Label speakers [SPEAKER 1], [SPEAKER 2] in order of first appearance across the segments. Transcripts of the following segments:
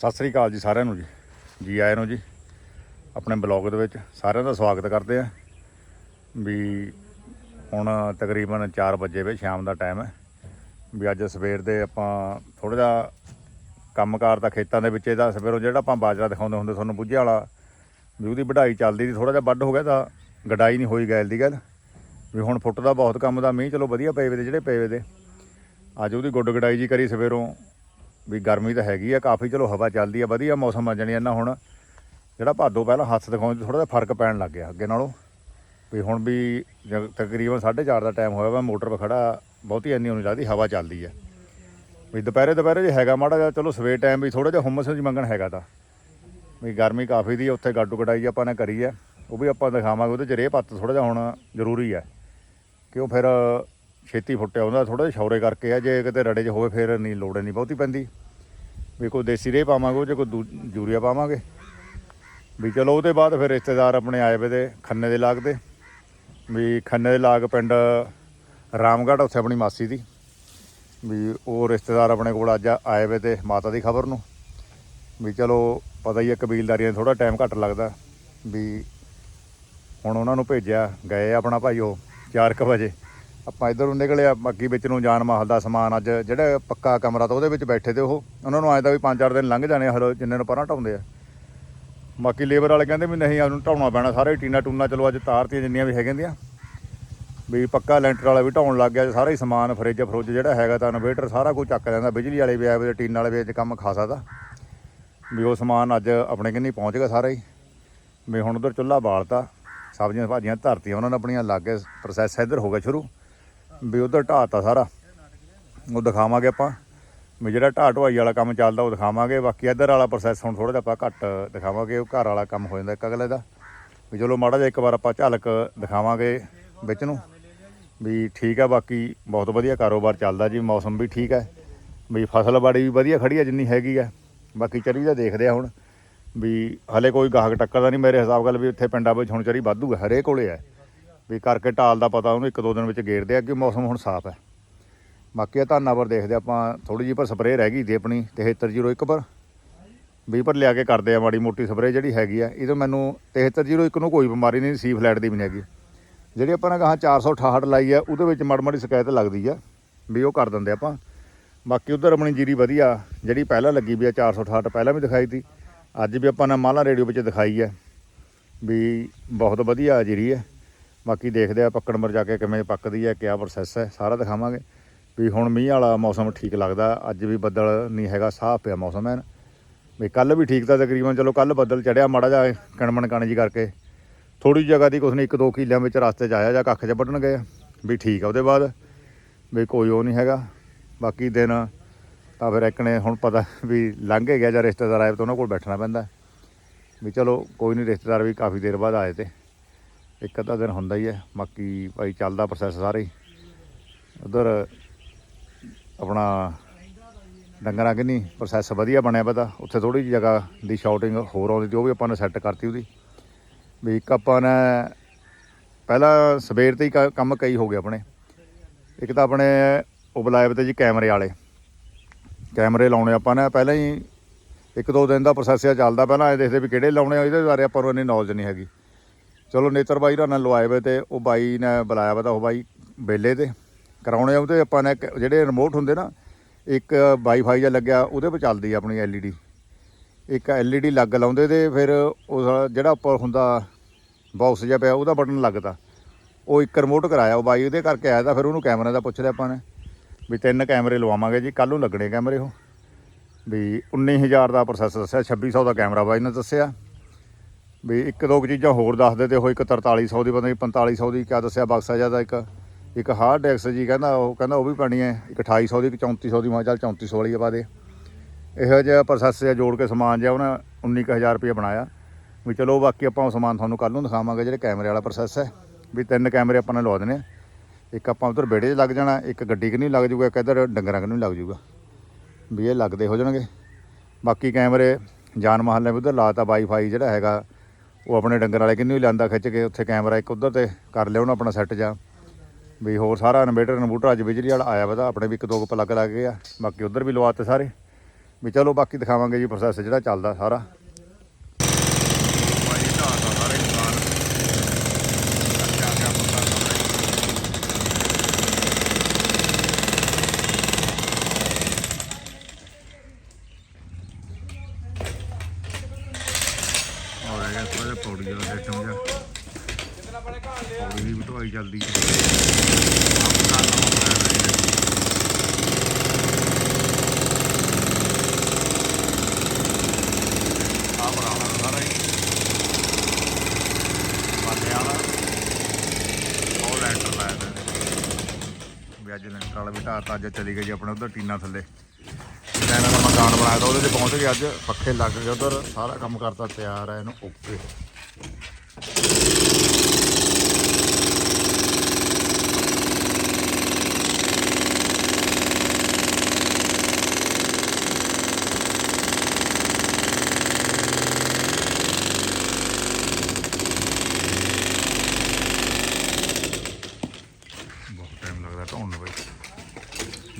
[SPEAKER 1] ਸਤਿ ਸ੍ਰੀ ਅਕਾਲ ਜੀ ਸਾਰਿਆਂ ਨੂੰ ਜੀ ਜੀ ਆਇਆਂ ਨੂੰ ਜੀ। ਆਪਣੇ ਬਲੌਗ ਦੇ ਵਿੱਚ ਸਾਰਿਆਂ ਦਾ ਸਵਾਗਤ ਕਰਦੇ ਆ। ਵੀ ਹੁਣ ਤਕਰੀਬਨ 4 ਵਜੇ ਵੇ ਸ਼ਾਮ ਦਾ ਟਾਈਮ ਹੈ। ਵੀ ਅੱਜ ਸਵੇਰ ਦੇ ਆਪਾਂ ਥੋੜਾ ਜਿਹਾ ਕੰਮਕਾਰ ਤਾਂ ਖੇਤਾਂ ਦੇ ਵਿੱਚ ਇਹਦਾ ਸਵੇਰੋਂ ਜਿਹੜਾ ਆਪਾਂ ਬਾਜਰਾ ਦਿਖਾਉਂਦੇ ਹੁੰਦੇ ਤੁਹਾਨੂੰ ਬੁੱਝੇ ਵਾਲਾ, ਵੀ ਉਹਦੀ ਵਢਾਈ ਚੱਲਦੀ ਸੀ ਥੋੜਾ ਜਿਹਾ ਵੱਢ ਹੋ ਗਿਆ ਤਾਂ ਗਡਾਈ ਨਹੀਂ ਹੋਈ ਗੈਲ ਦੀ ਗੱਲ। ਵੀ ਹੁਣ ਫੁੱਟ ਦਾ ਬਹੁਤ ਕੰਮ ਦਾ, ਮੀਂਹ ਚਲੋ ਵਧੀਆ ਪਏ ਵੇ ਤੇ ਜਿਹੜੇ ਪਏ ਵੇ ਦੇ ਅੱਜ ਉਹਦੀ ਗੁੱਡ ਗਡਾਈ ਜੀ ਕਰੀ ਸਵੇਰੋਂ। ਵੀ ਗਰਮੀ ਤਾਂ ਹੈਗੀ ਆ ਕਾਫੀ ਚਲੋ ਹਵਾ ਚੱਲਦੀ ਆ ਵਧੀਆ ਮੌਸਮ ਆ ਜਾਣੀ ਇਹਨਾਂ ਹੁਣ। ਜਿਹੜਾ ਭਾਦੋ ਪਹਿਲਾਂ ਹੱਥ ਦਿਖਾਉਣ 'ਚ ਥੋੜਾ ਜਿਹਾ ਫ਼ਰਕ ਪੈਣ ਲੱਗ ਗਿਆ ਅੱਗੇ ਨਾਲੋਂ। ਵੀ ਹੁਣ ਵੀ ਜ- ਤਕਰੀਬਨ 4:30 ਦਾ ਟਾਈਮ ਹੋਇਆ ਵਾ ਮੋਟਰ 'ਤੇ ਖੜਾ ਬਹੁਤੀ ਇੰਨੀ ਹੋਣੀ ਲੱਗਦੀ ਹਵਾ ਚੱਲਦੀ ਆ। ਵੀ ਦੁਪਹਿਰੇ ਦੁਪਹਿਰੇ ਜੇ ਹੈਗਾ ਮਾੜਾ ਜਿਹਾ ਚਲੋ ਸਵੇਰ ਟਾਈਮ ਵੀ ਥੋੜਾ ਜਿਹਾ ਹੁਮਸ ਜੀ ਮੰਗਣ ਹੈਗਾ ਤਾਂ। ਵੀ ਗਰਮੀ ਕਾਫੀ ਦੀ ਆ, ਉੱਥੇ ਗਾਡੂ ਕਟਾਈ ਆਪਾਂ ਨੇ ਕਰੀ ਆ। ਉਹ ਵੀ ਆਪਾਂ ਦਿਖਾਵਾਂਗੇ ਉਹਦੇ ਚ ਰੇਹ ਪੱਤ ਥੋੜਾ ਜਿਹਾ ਹੁਣ ਜ਼ਰੂਰੀ ਆ। ਕਿ ਉਹ ਫਿਰ ਛੇਤੀ ਫੁੱਟਿਆ ਹੁੰਦਾ ਥੋੜਾ ਜਿਹਾ ਸ਼ੌਰੇ ਕਰਕੇ ਆ, ਜੇ ਕਿਤੇ ਰੜੇ 'ਚ ਹੋਵੇ ਫਿਰ ਨਹੀਂ ਲੋੜ ਨਹੀਂ ਬਹੁਤੀ ਪੈਂਦੀ। ਵੀ ਕੋਈ ਦੇਸੀ ਰੇਹ ਪਾਵਾਂਗੇ, ਉਹ 'ਚ ਕੋਈ ਦੂ- ਯੂਰੀਆ ਪਾਵਾਂਗੇ। ਵੀ ਚਲੋ ਉਹਦੇ ਬਾਅਦ ਫਿਰ ਰਿਸ਼ਤੇਦਾਰ ਆਪਣੇ ਆਏ ਵੇ ਦੇ ਖੰਨੇ ਦੇ ਲਾਗ ਤੇ। ਵੀ ਖੰਨੇ ਦੇ ਲਾਗ ਪਿੰਡ ਰਾਮਗੜ੍ਹ ਉੱਥੇ ਆਪਣੀ ਮਾਸੀ ਦੀ। ਵੀ ਉਹ ਰਿਸ਼ਤੇਦਾਰ ਆਪਣੇ ਕੋਲ ਅੱਜ ਆਏ ਵੇ ਤੇ ਮਾਤਾ ਦੀ ਖਬਰ ਨੂੰ। ਵੀ ਚਲੋ ਪਤਾ ਹੀ ਹੈ ਕਬੀਲਦਾਰੀਆਂ ਥੋੜਾ ਟਾਈਮ ਘੱਟ ਲੱਗਦਾ। ਵੀ ਹੁਣ ਉਹਨਾਂ ਨੂੰ ਭੇਜਿਆ, ਗਏ ਆਪਣਾ ਭਾਈ ਉਹ 4:00 ਵਜੇ। ਆਪਾਂ ਇਧਰੋਂ ਨਿਕਲੇ ਆ, ਬਾਕੀ ਵਿੱਚ ਨੂੰ ਜਾਨ ਮਾਹਲ ਦਾ ਸਮਾਨ ਅੱਜ, ਜਿਹੜਾ ਪੱਕਾ ਕਮਰਾ ਤਾਂ ਉਹਦੇ ਵਿੱਚ ਬੈਠੇ ਤੇ ਉਹ। ਉਹਨਾਂ ਨੂੰ ਆਇਆ ਤਾਂ ਵੀ 5-4 ਦਿਨ ਲੰਘ ਜਾਣੇ ਹਲੋ, ਜਿੰਨੇ ਨੂੰ ਪਰਾਂ ਢਾਉਂਦੇ ਆ। ਬਾਕੀ ਲੇਬਰ ਵਾਲੇ ਕਹਿੰਦੇ ਵੀ ਨਹੀਂ ਉਹਨੂੰ ਢਾਉਣਾ ਪੈਣਾ, ਸਾਰੇ ਟੀਨਾ ਟੂਨਾ, ਚਲੋ ਅੱਜ ਤਾਰਤੀਆਂ ਜਿੰਨੀਆਂ ਵੀ ਹੈਗੀਆਂ ਦੀਆਂ ਵੀ ਪੱਕਾ ਲੈਂਟਰ ਵਾਲਾ ਵੀ ਢਾਉਣ ਲੱਗ ਗਿਆ ਸਾਰਾ ਹੀ ਸਮਾਨ ਫਰਿੱਜ, ਫਰੁੱਜ ਜਿਹੜਾ ਹੈਗਾ ਤਾਂ ਇਨਵੇਟਰ ਸਾਰਾ ਕੁਝ ਚੱਕ ਜਾਂਦਾ ਬਿਜਲੀ ਵਾਲੇ ਵੀ ਆਏ ਵੇ ਟੀਨ ਵਾਲੇ ਵੀ ਅੱਜ ਕੰਮ ਖਾਸਾ ਸਕਦਾ। ਵੀ ਉਹ ਸਮਾਨ ਅੱਜ ਆਪਣੇ ਕਿੰਨੀ ਪਹੁੰਚ ਗਿਆ ਸਾਰਾ ਹੀ। ਵੀ ਹੁਣ ਉਧਰ ਚੁੱਲ੍ਹਾ ਬਾਲਤਾ ਸਬਜ਼ੀਆਂ ਭਾਜੀਆਂ ਧਰਤੀਆਂ, ਉਹਨਾਂ ਨੇ ਆਪਣੀਆਂ ਲੱਗ ਗਏ ਪ੍ਰੋਸੈਸ ਇੱਧਰ ਹੋ ਗਿਆ ਸ਼ੁਰੂ। ਵੀ ਉਧਰ ਢਾਤਾ ਸਾਰਾ। ਉਹ ਦਿਖਾਵਾਂਗੇ ਆਪਾਂ। ਵੀ ਜਿਹੜਾ ਢਾਹ ਢੁਆਈ ਵਾਲਾ ਕੰਮ ਚੱਲਦਾ, ਉਹ ਦਿਖਾਵਾਂਗੇ। ਬਾਕੀ ਇੱਧਰ ਵਾਲਾ ਪ੍ਰੋਸੈਸ ਹੁਣ ਥੋੜਾ ਜਿਹਾ ਆਪਾਂ ਘੱਟ ਦਿਖਾਵਾਂਗੇ। ਉਹ ਘਰ ਵਾਲਾ ਕੰਮ ਹੋ ਜਾਂਦਾ ਇੱਕ ਅਗਲੇ ਦਾ। ਵੀ ਚਲੋ ਮਾੜਾ ਜਿਹਾ ਇੱਕ ਵਾਰ ਆਪਾਂ ਝਲਕ ਦਿਖਾਵਾਂਗੇ ਵਿੱਚ ਨੂੰ। ਵੀ ਠੀਕ ਆ, ਬਾਕੀ ਬਹੁਤ ਵਧੀਆ ਕਾਰੋਬਾਰ ਚੱਲਦਾ ਜੀ। ਮੌਸਮ ਵੀ ਠੀਕ ਹੈ ਵੀ ਫਸਲ ਬਾੜੀ ਵੀ ਵਧੀਆ ਖੜੀ ਆ, ਜਿੰਨੀ ਹੈਗੀ ਆ। ਬਾਕੀ ਚਰੀ ਦਾ ਦੇਖਦੇ ਆ ਹੁਣ। ਵੀ ਹਲੇ ਕੋਈ ਗਾਹਕ ਟੱਕਰਦਾ ਨਹੀਂ ਮੇਰੇ ਹਿਸਾਬ ਗੱਲ ਵੀ ਇੱਥੇ ਪਿੰਡਾਂ ਵਿੱਚ ਹੁਣ ਚਰੀ ਵਾਧੂ ਹੈ ਹਰੇ ਕੋਲੇ ਹੈ ਵੀ ਕਰਕੇ ਟਾਲ ਦਾ ਪਤਾ ਉਹਨੂੰ ਇੱਕ ਦੋ ਦਿਨ ਵਿੱਚ ਗੇਰਦੇ ਆ ਕਿ ਮੌਸਮ ਹੁਣ ਸਾਫ਼ ਹੈ। ਬਾਕੀ ਆ ਧਾਨਾਂ ਪਰ ਦੇਖਦੇ ਆਪਾਂ ਥੋੜੀ ਜਿਹੀ ਪਰ ਸਪਰੇਅ ਰਹਿ ਗਈ ਸੀ ਆਪਣੀ 7301 ਪਰ। 20 ਪਰ ਲਿਆ ਕੇ ਕਰਦੇ ਆ ਮਾੜੀ ਮੋਟੀ ਸਪਰੇਅ ਜਿਹੜੀ ਹੈਗੀ ਆ ਇਹਦੋਂ ਮੈਨੂੰ 7301 ਨੂੰ ਕੋਈ ਬਿਮਾਰੀ ਨਹੀਂ, ਸੀ ਫਲੈਟ ਦੀ ਵੀ ਨਹੀਂ ਹੈਗੀ। ਜਿਹੜੀ ਆਪਾਂ ਨੇ ਕਹਾ 468 ਲਾਈ ਆ, ਉਹਦੇ ਵਿੱਚ ਮਾੜੀ ਮਾੜੀ ਸ਼ਿਕਾਇਤ ਲੱਗਦੀ ਆ ਵੀ ਉਹ ਕਰ ਦਿੰਦੇ ਆਪਾਂ। ਬਾਕੀ ਉਧਰ ਆਪਣੀ ਜੀਰੀ ਵਧੀਆ, ਜਿਹੜੀ ਪਹਿਲਾਂ ਲੱਗੀ ਵੀ ਆ 468 ਪਹਿਲਾਂ ਵੀ ਦਿਖਾਈ ਤੀ। ਅੱਜ ਵੀ ਆਪਾਂ ਨੇ ਮਾਲਾ ਰੇਡੀਓ ਵਿੱਚ ਦਿਖਾਈ ਹੈ ਵੀ ਬਹੁਤ ਵਧੀਆ ਜੀਰੀ ਹੈ ਬਾਕੀ ਦੇਖਦੇ ਆ ਪੱਕਣ ਮਰ ਜਾ ਕੇ ਕਿਵੇਂ ਪੱਕਦੀ ਹੈ, ਕਿਆ ਪ੍ਰੋਸੈਸ ਹੈ, ਸਾਰਾ ਦਿਖਾਵਾਂਗੇ। ਵੀ ਹੁਣ ਮੀਂਹ ਵਾਲਾ ਮੌਸਮ ਠੀਕ ਲੱਗਦਾ, ਅੱਜ ਵੀ ਬੱਦਲ ਨਹੀਂ ਹੈਗਾ ਸਾਫ਼ ਪਿਆ ਮੌਸਮ ਐਨ। ਵੀ ਕੱਲ ਵੀ ਠੀਕ ਤਾਂ ਤਕਰੀਬਨ ਚਲੋ ਕੱਲ ਬੱਦਲ ਚੜਿਆ ਮਾੜਾ ਜਿਹਾ ਕਣਮਣ ਕਣ ਜੀ ਕਰਕੇ ਥੋੜੀ ਜਗ੍ਹਾ ਦੀ ਕੁਛ ਨਹੀਂ, ਇੱਕ ਦੋ ਕਿੱਲਿਆਂ ਵਿੱਚ ਰਸਤੇ 'ਚ ਆਇਆ ਜਾਂ ਕੱਖ 'ਚ ਵੱਢਣ ਗਏ ਵੀ ਠੀਕ ਆ ਉਹਦੇ ਬਾਅਦ, ਵੀ ਕੋਈ ਉਹ ਨਹੀਂ ਹੈਗਾ। ਬਾਕੀ ਦਿਨ ਤਾਂ ਫਿਰ ਇੱਕ ਨੇ ਹੁਣ ਪਤਾ ਵੀ ਲੰਘ ਗਿਆ ਜਾਂ ਰਿਸ਼ਤੇਦਾਰ ਆਏ ਤਾਂ ਉਹਨਾਂ ਕੋਲ ਬੈਠਣਾ ਪੈਂਦਾ। ਵੀ ਚਲੋ ਕੋਈ ਨਹੀਂ, ਰਿਸ਼ਤੇਦਾਰ ਵੀ ਕਾਫੀ ਦੇਰ ਬਾਅਦ ਆਏ ਤੇ। ਇੱਕ ਅੱਧਾ ਦਿਨ ਹੁੰਦਾ ਹੀ ਹੈ, ਬਾਕੀ ਭਾਈ ਚੱਲਦਾ ਪ੍ਰੋਸੈਸ ਸਾਰੇ ਹੀ। ਉਧਰ ਆਪਣਾ ਡੰਗਰਾਂ ਕਿੰਨੀ ਪ੍ਰੋਸੈਸ ਵਧੀਆ ਬਣਿਆ ਪਤਾ, ਉੱਥੇ ਥੋੜੀ ਜਿਹੀ ਜਗ੍ਹਾ ਦੀ ਸ਼ਾਰਟਿੰਗ ਹੋਰ ਆਉਂਦੀ ਤੇ ਉਹ ਵੀ ਆਪਾਂ ਨੇ ਸੈੱਟ ਕਰਤੀ ਉਹਦੀ। ਵੀ ਇੱਕ ਆਪਾਂ ਨੇ ਪਹਿਲਾਂ ਸਵੇਰ ਤੇ ਹੀ ਕ- ਕੰਮ ਕਈ ਹੋ ਗਏ ਆਪਣੇ। ਇੱਕ ਤਾਂ ਆਪਣੇ ਉਹ ਬੁਲਾਏ ਵੇ ਤੇ ਜੀ ਕੈਮਰੇ ਵਾਲੇ। ਕੈਮਰੇ ਲਾਉਣੇ ਆਪਾਂ ਨੇ ਪਹਿਲਾਂ ਹੀ, ਇੱਕ ਦੋ ਦਿਨ ਦਾ ਪ੍ਰੋਸੈਸ ਆ ਚੱਲਦਾ ਪਹਿਲਾਂ, ਇਹ ਦੇਖਦੇ ਵੀ ਕਿਹੜੇ ਲਾਉਣੇ ਆ, ਇਹਦੇ ਬਾਰੇ ਆਪਾਂ ਨੂੰ ਇੰਨੀ ਨੌਲੇਜ ਨਹੀਂ ਹੈਗੀ। ਚਲੋ ਨੇਤਰ ਬਾਈ ਨਾਲ ਲਵਾਏ ਵੇ ਤੇ ਉਹ ਬਾਈ ਨੇ ਬੁਲਾਇਆ ਵਾ ਤਾਂ ਉਹ ਬਾਈ ਬੇਲੇ ਤੇ ਕਰਾਉਣੇ ਆ, ਉਹਦੇ ਆਪਾਂ ਨੇ ਇੱਕ- ਜਿਹੜੇ ਰਿਮੋਟ ਹੁੰਦੇ ਨਾ, ਇੱਕ ਵਾਈਫਾਈ ਜਿਹਾ ਲੱਗਿਆ, ਉਹਦੇ 'ਤੇ ਚੱਲਦੀ ਆ ਆਪਣੀ ਐਲਈਡੀ ਇੱਕ ਐਲਈਡੀ ਲੱਗ ਲਾਉਂਦੇ ਤੇ ਫਿਰ ਉਹ ਜਿਹੜਾ ਉੱਪਰ ਹੁੰਦਾ ਬਾਕਸ ਜਿਹਾ ਪਿਆ, ਉਹਦਾ ਬਟਨ ਲੱਗਦਾ। ਉਹ ਇੱਕ ਰਿਮੋਟ ਕਰਾਇਆ, ਉਹ ਬਾਈ ਉਹਦੇ ਕਰਕੇ ਆਇਆ ਤਾਂ ਫਿਰ ਉਹਨੂੰ ਕੈਮਰੇ ਦਾ ਪੁੱਛ ਲਿਆ ਆਪਾਂ ਨੇ। ਵੀ ਤਿੰਨ ਕੈਮਰੇ ਲਵਾਵਾਂਗੇ ਜੀ ਕੱਲ ਨੂੰ ਲੱਗਣੇ ਕੈਮਰੇ ਉਹ। ਵੀ 19000 ਦਾ ਪ੍ਰੋਸੈਸ ਦੱਸਿਆ 2600 ਦਾ ਕੈਮਰਾ ਬਾਈ ਨੇ ਦੱਸਿਆ। ਵੀ ਇੱਕ ਦੋ ਕੁ ਚੀਜ਼ਾਂ ਹੋਰ ਦੱਸ ਦੇ ਉਹ ਇੱਕ 4300 ਦੀ, ਪਤਾ ਨਹੀਂ 4500 ਦੀ ਕਿਆ ਦੱਸਿਆ ਬਕਸਾ ਜ਼ਿਆਦਾ ਇੱਕ ਇੱਕ ਹਾਰਡ ਡਿਸਕ ਜੀ, ਕਹਿੰਦਾ ਉਹ ਕਹਿੰਦਾ ਉਹ ਵੀ ਪੈਣੀ ਹੈ, ਇੱਕ 2800 ਦੀ, ਇੱਕ 3400 ਦੀ, ਮੈਂ ਕਿਹਾ ਚੱਲ 3400 ਵਾਲੀ ਆ ਪਾ ਦੇ। ਇਹੋ ਜਿਹਾ ਪ੍ਰੋਸੈਸ ਜਿਹਾ ਜੋੜ ਕੇ ਸਮਾਨ ਜਿਹਾ ਉਹਨਾਂ 19000 ਰੁਪਏ ਬਣਾਇਆ। ਵੀ ਚਲੋ ਬਾਕੀ ਆਪਾਂ ਉਹ ਸਮਾਨ ਤੁਹਾਨੂੰ ਕੱਲ ਨੂੰ ਦਿਖਾਵਾਂਗੇ, ਜਿਹੜੇ ਕੈਮਰੇ ਵਾਲਾ ਪ੍ਰੋਸੈਸ ਹੈ। ਵੀ ਤਿੰਨ ਕੈਮਰੇ ਆਪਾਂ ਨੇ ਲਵਾ ਦੇਣੇ ਆ। ਇੱਕ ਆਪਾਂ ਉਧਰ ਵਿਹੜੇ 'ਚ ਲੱਗ ਜਾਣਾ, ਇੱਕ ਗੱਡੀ ਕਿ ਨਹੀਂ ਲੱਗ ਜੂਗਾ, ਇੱਕ ਇੱਧਰ ਡੰਗਰਾਂ ਕਿ ਨਹੀਂ ਲੱਗ ਜੂਗਾ। ਵੀ ਇਹ ਲੱਗਦੇ ਹੋ ਜਾਣਗੇ। ਬਾਕੀ ਕੈਮਰੇ, ਜਾਨ ਮਹੱਲੇ ਨੇ ਵੀ ਉਧਰ ਲਾਤਾ ਵਾਈਫਾਈ ਜਿਹੜਾ ਹੈਗਾ ਉਹ ਆਪਣੇ ਡੰਗਰ ਵਾਲੇ ਕਿੰਨੀ ਲਿਆਂਦਾ ਖਿੱਚ ਕੇ, ਉੱਥੇ ਕੈਮਰਾ ਇੱਕ ਉਧਰ ਤੇ ਕਰ ਲਿਆ, ਉਹਨਾਂ ਆਪਣਾ ਸੈੱਟ ਜਾ। ਵੀ ਹੋਰ ਸਾਰਾ ਇਨਵੇਟਰ, ਇਨਵੂਟਰ ਅੱਜ ਬਿਜਲੀ ਵਾਲਾ ਆਇਆ ਵਾ ਤਾਂ ਆਪਣੇ ਵੀ ਇੱਕ ਦੋ ਕੁ ਪਲੱਗ ਲੱਗ ਗਏ ਆ, ਬਾਕੀ ਉਧਰ ਵੀ ਲਵਾਤੇ ਸਾਰੇ। ਵੀ ਚਲੋ ਬਾਕੀ ਦਿਖਾਵਾਂਗੇ ਜੀ ਪ੍ਰੋਸੈਸ ਜਿਹੜਾ ਚੱਲਦਾ ਸਾਰਾ ਔਰ ਇਹ ਥੋੜਾ ਜਿਹਾ ਪੌੜੀ ਵਾਲਾ ਸਿਸਟਮ ਜਿਹਾ ਪੌੜੀ ਦੀ ਵੀ ਢਵਾਈ ਚੱਲਦੀ ਹੈ ਆਪ ਦਾ ਨਵਾਂ ਬਣਾਇਆ ਹੋਇਆ ਹੈ ਆ ਬਣਾਉਣਾ ਸਾਰਾ ਹੀ ਬਾਲੇ ਵਾਲਾ ਉਹ ਲੈਂਟਰ ਲਾਇਆ ਤੇ ਵੀ ਵਾਲਾ ਵੀ ਢਾਤਾ ਅੱਜ ਚਲੀ ਗਈ ਆਪਣੇ ਉਧਰ ਟੀਨਾ ਥੱਲੇ। ਇਹਨਾਂ ਦਾ ਮਕਾਨ ਬਣਾਇਆ ਤਾਂ ਉਹਦੇ 'ਤੇ ਪਹੁੰਚ ਗਏ ਅੱਜ, ਪੱਖੇ ਲੱਗ ਗਏ ਉਧਰ, ਸਾਰਾ ਕੰਮ ਕਰਤਾ, ਤਿਆਰ ਹੈ ਇਹਨੂੰ, ਓਕੇ ਬਹੁਤ ਟਾਈਮ ਲੱਗਦਾ ਢੋਣ ਨੂੰ ਬਈ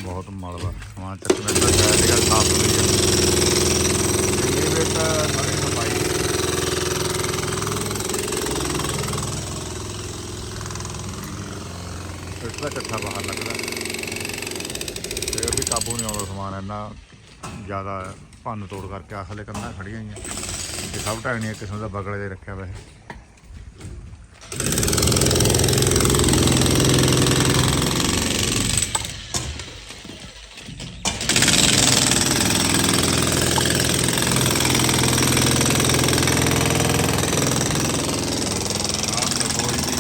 [SPEAKER 1] ਬਹੁਤ ਮਲਬਾ ਸਮਾਨ ਚੱਕਣਾ ਦਾ ਸ਼ਾਇਦ ਇਹ ਗੱਲ ਸਾਫ਼ ਹੋਈ ਹੈ ਇਹ ਵੇਟ ਸਾਰੀ ਸਫ਼ਾਈ ਇਸ ਦਾ ਇਕੱਠਾ ਬਾਹਰ ਲੱਗਦਾ ਤੇ ਵੀ ਕਾਬੂ ਨਹੀਂ ਆਉਂਦਾ ਸਮਾਨ ਇੰਨਾ ਜ਼ਿਆਦਾ ਭੰਨ ਤੋੜ ਕਰਕੇ ਆਖਲੇ ਕੰਨਾਂ ਖੜੀਆਂ ਹੋਈਆਂ। ਇਹ ਸਭ ਢਾਣੀਆਂ ਕਿਸਮ ਦਾ ਬਗਲੇ ਦੇ ਰੱਖਿਆ ਵੈਸੇ ਹੈ ਆਹ ਦੇਖੋ ਜੀ